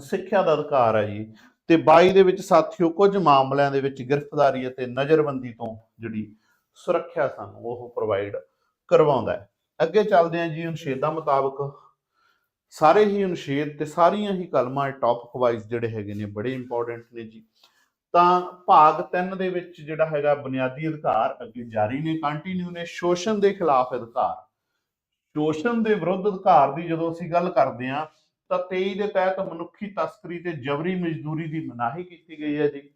ਸਿੱਖਿਆ ਦਾ ਅਧਿਕਾਰ ਹੈ ਜੀ। ਤੇ 22 ਦੇ ਵਿੱਚ ਸਾਥੀਓ, ਕੁਝ ਮਾਮਲਿਆਂ ਦੇ ਵਿੱਚ ਗ੍ਰਿਫਤਾਰੀ ਅਤੇ ਨਜ਼ਰਬੰਦੀ ਤੋਂ ਜਿਹੜੀ ਸੁਰੱਖਿਆ ਸਾਨੂੰ ਉਹ ਪ੍ਰੋਵਾਈਡ ਕਰਵਾਉਂਦਾ ਹੈ। ਅੱਗੇ ਚੱਲਦੇ ਹਾਂ ਜੀ, ਅਨੁਛੇਦਾਂ ਮੁਤਾਬਕ। ਸਾਰੇ ਹੀ ਅਨੁਛੇਦ ਤੇ ਸਾਰੀਆਂ ਹੀ ਕਲਮਾਂ ਟੌਪਿਕ ਵਾਈਜ਼ ਜਿਹੜੇ ਹੈਗੇ ਨੇ, ਬੜੇ ਇੰਪੋਰਟੈਂਟ ਨੇ ਜੀ। ਤਾਂ ਭਾਗ 3 ਦੇ ਵਿੱਚ ਜਿਹੜਾ ਹੈਗਾ ਬੁਨਿਆਦੀ ਅਧਿਕਾਰ ਅੱਗੇ ਜਾਰੀ ਨੇ ਕੰਟੀਨਿਊ ਨੇ ਸ਼ੋਸ਼ਣ ਦੇ ਖਿਲਾਫ ਅਧਿਕਾਰ। ਸ਼ੋਸ਼ਣ ਦੇ ਵਿਰੁੱਧ ਅਧਿਕਾਰ ਦੀ ਜਦੋਂ ਅਸੀਂ ਗੱਲ ਕਰਦੇ ਹਾਂ ਤਾਂ 23 ਦੇ ਤਹਿਤ ਮਨੁੱਖੀ ਤਸਕਰੀ ਤੇ ਜਬਰੀ ਮਜ਼ਦੂਰੀ ਦੀ ਮਨਾਹੀ ਕੀਤੀ ਗਈ ਹੈ ਜੀ।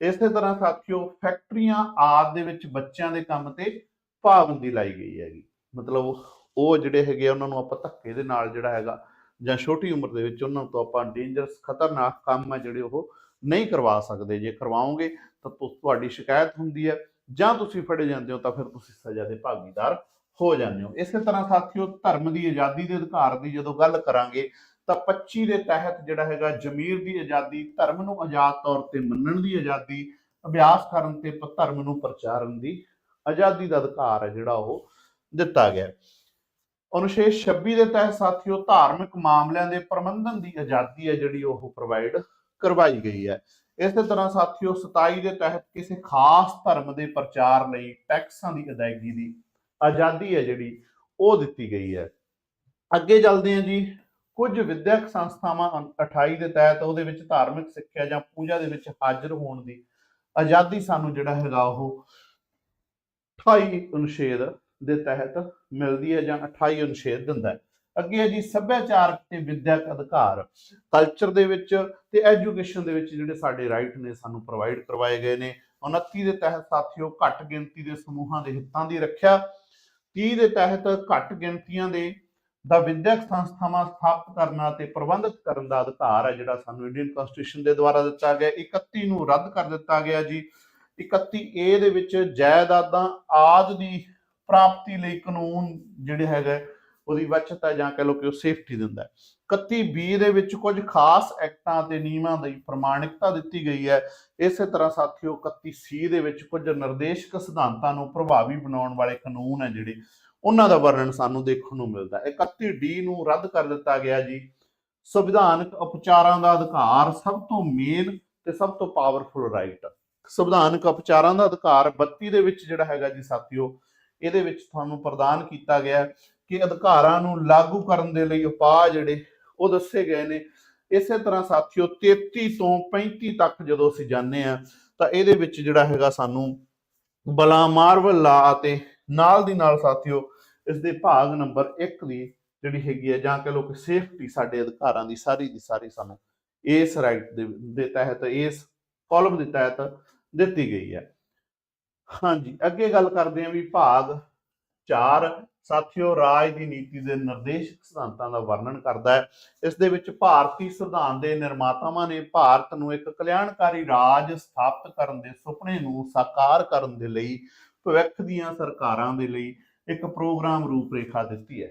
ਇਸੇ ਤਰ੍ਹਾਂ ਸਾਥੀਓ ਫੈਕਟਰੀਆਂ ਆਦ ਦੇ ਵਿੱਚ ਬੱਚਿਆਂ ਦੇ ਕੰਮ ਤੇ ਪਾਬੰਦੀ ਲਾਈ ਗਈ ਹੈਗੀ ਮਤਲਬ ਉਹ ਜਿਹੜੇ ਹੈਗੇ ਆ, ਉਹਨਾਂ ਨੂੰ ਆਪਾਂ ਧੱਕੇ ਦੇ ਨਾਲ ਜਿਹੜਾ ਹੈਗਾ ਜਾਂ ਛੋਟੀ ਉਮਰ ਦੇ ਵਿੱਚ ਉਹਨਾਂ ਤੋਂ ਆਪਾਂ ਡੇਂਜਰਸ ਖਤਰਨਾਕ ਕੰਮ ਹੈ ਜਿਹੜੇ ਉਹ ਨਹੀਂ ਕਰਵਾ ਸਕਦੇ। ਜੇ ਕਰਵਾਓਗੇ ਤਾਂ ਤੁਹਾਡੀ ਸ਼ਿਕਾਇਤ ਹੁੰਦੀ ਹੈ। ਜਾਂ ਤੁਸੀਂ ਫੜੇ ਜਾਂਦੇ ਹੋ ਤਾਂ ਫਿਰ ਤੁਸੀਂ ਸਜ਼ਾ ਦੇ ਭਾਗੀਦਾਰ ਹੋ ਜਾਂਦੇ ਹੋ। ਇਸੇ ਤਰ੍ਹਾਂ ਸਾਥੀਓ, ਧਰਮ ਦੀ ਆਜ਼ਾਦੀ ਦੇ ਅਧਿਕਾਰ ਦੀ ਜਦੋਂ ਗੱਲ ਕਰਾਂਗੇ ਤਾਂ 25 ਦੇ ਤਹਿਤ ਜਿਹੜਾ ਹੈਗਾ ਜ਼ਮੀਰ ਦੀ ਆਜ਼ਾਦੀ, ਧਰਮ ਨੂੰ ਆਜ਼ਾਦ ਤੌਰ ਤੇ ਮੰਨਣ ਦੀ ਆਜ਼ਾਦੀ, ਅਭਿਆਸ ਕਰਨ ਤੇ ਧਰਮ ਨੂੰ ਪ੍ਰਚਾਰਨ ਦੀ ਆਜ਼ਾਦੀ ਦਾ ਅਧਿਕਾਰ ਹੈ ਜਿਹੜਾ ਉਹ ਦਿੱਤਾ ਗਿਆ ਅਨੁਸ਼ੇਸ਼ ਅਨੁਛੇਦ 26 ਦੇ ਤਹਿਤ ਸਾਥੀਓ, ਧਾਰਮਿਕ ਮਾਮਲਿਆਂ ਦੇ ਪ੍ਰਬੰਧਨ ਦੀ ਆਜ਼ਾਦੀ ਹੈ ਜਿਹੜੀ ਉਹ ਪ੍ਰੋਵਾਈਡ ਕਰਵਾਈ ਗਈ ਹੈ। ਇਸੇ ਤਰ੍ਹਾਂ ਸਾਥੀਓ 27 ਦੇ ਤਹਿਤ ਕਿਸੇ ਖਾਸ ਧਰਮ ਦੇ ਪ੍ਰਚਾਰ ਲਈ ਟੈਕਸਾਂ ਦੀ ਅਦਾਇਗੀ ਦੀ ਆਜ਼ਾਦੀ ਹੈ ਜਿਹੜੀ, ਉਹ ਦਿੱਤੀ ਗਈ ਹੈ। ਅੱਗੇ ਚੱਲਦੇ ਹਾਂ ਜੀ। ਕੁਝ ਵਿਦਿਅਕ ਸੰਸਥਾਵਾਂ ਅਨ- 28 ਦੇ ਤਹਿਤ ਉਹਦੇ ਵਿੱਚ ਧਾਰਮਿਕ ਸਿੱਖਿਆ ਜਾਂ ਪੂਜਾ ਦੇ ਵਿੱਚ ਹਾਜ਼ਰ ਹੋਣ ਦੀ ਆਜ਼ਾਦੀ ਸਾਨੂੰ ਜਿਹੜਾ ਹੈਗਾ ਉਹ 28 ਅਨੁਛੇਦ ਦੇ ਤਹਿਤ ਮਿਲਦੀ ਹੈ ਜਾਂ 28 ਅਨੁਛੇਦ ਦਿੰਦਾ ਹੈ। ਅੱਗੇ ਹੈ ਜੀ ਸੱਭਿਆਚਾਰਕ ਤੇ ਵਿਦਿਅਕ ਅਧਿਕਾਰ ਕਲਚਰ ਦੇ ਵਿੱਚ ਤੇ ਐਜੂਕੇਸ਼ਨ ਦੇ ਵਿੱਚ ਜਿਹੜੇ ਸਾਡੇ ਰਾਈਟ ਨੇ ਸਾਨੂੰ ਪ੍ਰੋਵਾਈਡ ਕਰਵਾਏ ਗਏ ਨੇ। 29 ਦੇ ਤਹਿਤ ਸਾਥੀਓ, ਘੱਟ ਗਿਣਤੀ ਦੇ ਸਮੂਹਾਂ ਦੇ ਹਿੱਤਾਂ ਦੀ ਰੱਖਿਆ 30 ਦੇ ਤਹਿਤ ਘੱਟ ਗਿਣਤੀਆਂ ਦੇ, ਦਾ ਵਿਦਿਅਕ ਸੰਸਥਾਵਾਂ ਸਥਾਪਿਤ ਕਰਨਾ ਤੇ ਪ੍ਰਬੰਧਿਤ ਕਰਨ ਦਾ ਅਧਿਕਾਰ ਹੈ ਜਿਹੜਾ ਸਾਨੂੰ ਇੰਡੀਅਨ ਕਨਸਟੀਟਿਊਸ਼ਨ ਦੇ ਦੁਆਰਾ ਦਿੱਤਾ ਗਿਆ। 31 ਨੂੰ ਰੱਦ ਕਰ ਦਿੱਤਾ ਗਿਆ ਜੀ। 31 ਏ ਦੇ ਵਿੱਚ ਜਾਇਦਾਦਾਂ ਆਦ ਦੀ ਪ੍ਰਾਪਤੀ ਲਈ ਕਾਨੂੰਨ ਜਿਹੜੇ ਹੈਗਾ ਉਹਦੀ ਵਚਤਾ ਜਾਂ ਕਹ ਲਓ ਕਿ ਉਹ ਸੇਫਟੀ ਦਿੰਦਾ ਹੈ। 31 ਬੀ ਦੇ ਵਿੱਚ ਕੁਝ ਖਾਸ ਐਕਟਾਂ ਤੇ ਨਿਯਮਾਂ ਦੀ ਪ੍ਰਮਾਣਿਕਤਾ ਦਿੱਤੀ ਗਈ ਹੈ। ਇਸੇ ਤਰ੍ਹਾਂ ਸਾਥੀਓ 31 ਸੀ ਦੇ ਵਿੱਚ ਕੁਝ ਨਿਰਦੇਸ਼ਕ ਸਿਧਾਂਤਾਂ ਨੂੰ ਪ੍ਰਭਾਵੀ ਬਣਾਉਣ ਵਾਲੇ ਕਾਨੂੰਨ ਹੈ ਜਿਹੜੇ ਉਹਨਾਂ ਦਾ ਵਰਣਨ ਸਾਨੂੰ ਦੇਖਣ ਨੂੰ ਮਿਲਦਾ ਹੈ। 31 ਡੀ ਨੂੰ ਰੱਦ ਕਰ ਦਿੱਤਾ ਗਿਆ ਜੀ। ਸੰਵਿਧਾਨਕ ਉਪਚਾਰਾਂ ਦਾ ਅਧਿਕਾਰ ਸਭ ਤੋਂ ਮੇਨ ਤੇ ਸਭ ਤੋਂ ਪਾਵਰਫੁਲ ਰਾਈਟ ਸੰਵਿਧਾਨਕ ਉਪਚਾਰਾਂ ਦਾ ਅਧਿਕਾਰ 32 ਦੇ ਵਿੱਚ ਜਿਹੜਾ ਹੈਗਾ ਜੀ ਸਾਥੀਓ, ਇਹਦੇ ਵਿੱਚ ਤੁਹਾਨੂੰ ਪ੍ਰਦਾਨ ਕੀਤਾ ਗਿਆ। ਕਿ ਅਧਿਕਾਰਾਂ ਨੂੰ ਲਾਗੂ ਕਰਨ ਦੇ ਲਈ ਉਪਾਅ ਜਿਹੜੇ ਉਹ ਦੱਸੇ ਗਏ ਨੇ। ਇਸੇ ਤਰ੍ਹਾਂ ਸਾਥੀਓ 33 ਤੋਂ 35 ਤੱਕ ਜਦੋਂ ਅਸੀਂ ਜਾਂਦੇ ਆ ਤਾਂ ਇਹਦੇ ਵਿੱਚ ਜਿਹੜਾ ਹੈਗਾ ਸਾਨੂੰ ਬਲਾ ਮਾਰਵਲ ਲਾ ਅਤੇ ਨਾਲ ਦੀ ਨਾਲ ਸਾਥੀਓ ਇਸ ਦੇ ਭਾਗ ਨੰਬਰ 1 ਦੀ ਜਿਹੜੀ ਹੈਗੀ ਹੈ, ਜਾਂ ਕਹ ਲੋ ਕਿ ਸੇਫਟੀ ਸਾਡੇ ਅਧਿਕਾਰਾਂ ਦੀ ਸਾਰੀ ਦੀ ਸਾਰੀ ਸਾਨੂੰ ਇਸ ਰਾਈਟ ਦੇ ਦੇ ਤਹਿਤ, ਇਸ ਕਾਲਮ ਦੇ ਤਹਿਤ ਦਿੱਤੀ ਗਈ ਹੈ। ਹਾਂਜੀ, ਅੱਗੇ ਗੱਲ ਕਰਦੇ ਹਾਂ ਵੀ ਭਾਗ 4 ਸਾਥੀਓ, ਰਾਜ ਦੀ ਨੀਤੀ ਦੇ ਨਿਰਦੇਸ਼ਕ ਸਿਧਾਂਤਾਂ ਦਾ ਵਰਣਨ ਕਰਦਾ ਹੈ। ਇਸ ਦੇ ਵਿੱਚ ਭਾਰਤੀ ਸੰਵਿਧਾਨ ਦੇ ਨਿਰਮਾਤਾਵਾਂ ਨੇ ਭਾਰਤ ਨੂੰ ਇੱਕ ਕਲਿਆਣਕਾਰੀ ਰਾਜ ਸਥਾਪਿਤ ਕਰਨ ਦੇ ਸੁਪਨੇ ਨੂੰ ਸਾਕਾਰ ਕਰਨ ਦੇ ਲਈ, ਭਵਿੱਖ ਦੀਆਂ ਸਰਕਾਰਾਂ ਦੇ ਲਈ ਇੱਕ ਪ੍ਰੋਗਰਾਮ ਰੂਪਰੇਖਾ ਦਿੱਤੀ ਹੈ।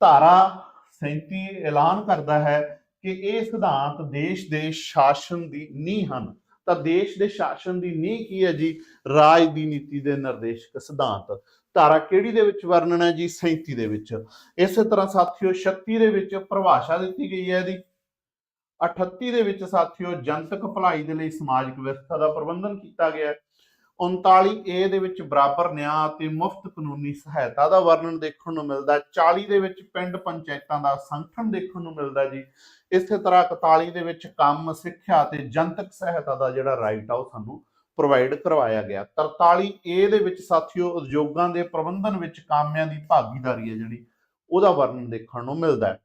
ਧਾਰਾ 37 ਐਲਾਨ ਕਰਦਾ ਹੈ ਕਿ ਇਹ ਸਿਧਾਂਤ ਦੇਸ਼ ਦੇ ਸ਼ਾਸਨ ਦੀ ਨੀਂਹ ਹਨ। ਤਾਂ ਦੇਸ਼ ਦੇ ਸ਼ਾਸਨ ਦੀ ਨੀਂਹ ਕੀ ਹੈ ਜੀ? ਰਾਜ ਦੀ ਨੀਤੀ ਦੇ ਨਿਰਦੇਸ਼ਕ ਸਿਧਾਂਤ। ਧਾਰਾ ਕਿਹੜੀ ਦੇ ਵਿੱਚ ਵਰਣਨ ਹੈ ਜੀ? 37 ਦੇ ਵਿੱਚ। ਇਸੇ ਤਰ੍ਹਾਂ ਸਾਥੀਓ 36 ਦੇ ਵਿੱਚ ਪਰਿਭਾਸ਼ਾ ਦਿੱਤੀ ਗਈ ਹੈ ਇਹਦੀ। 38 ਦੇ ਵਿੱਚ ਸਾਥੀਓ, ਜਨਤਕ ਭਲਾਈ ਦੇ ਲਈ ਸਮਾਜਿਕ ਵਿਵਸਥਾ ਦਾ ਪ੍ਰਬੰਧਨ ਕੀਤਾ ਗਿਆ ਹੈ। 39 ਏ ਦੇ ਵਿੱਚ ਬਰਾਬਰ ਨਿਆਂ ਅਤੇ ਮੁਫਤ ਕਾਨੂੰਨੀ ਸਹਾਇਤਾ ਦਾ ਵਰਣਨ ਦੇਖਣ ਨੂੰ ਮਿਲਦਾ ਹੈ। 40 ਦੇ ਵਿੱਚ ਪਿੰਡ ਪੰਚਾਇਤਾਂ ਦਾ ਸੰਗਠਨ ਦੇਖਣ ਨੂੰ ਮਿਲਦਾ ਜੀ। ਇਸੇ ਤਰ੍ਹਾਂ 41 ਦੇ ਵਿੱਚ ਕੰਮ, ਸਿੱਖਿਆ ਅਤੇ ਜਨਤਕ ਸਹਾਇਤਾ ਦਾ ਜਿਹੜਾ ਰਾਈਟ ਆ ਉਹ ਸਾਨੂੰ ਪ੍ਰੋਵਾਈਡ ਕਰਵਾਇਆ ਗਿਆ। 43 ਏ ਦੇ ਵਿੱਚ ਸਾਥੀਓ, ਉਦਯੋਗਾਂ ਦੇ ਪ੍ਰਬੰਧਨ ਵਿੱਚ ਕਾਮਿਆਂ ਦੀ ਭਾਗੀਦਾਰੀ ਹੈ ਜਿਹੜੀ, ਉਹਦਾ ਵਰਣਨ ਦੇਖਣ ਨੂੰ ਮਿਲਦਾ ਹੈ।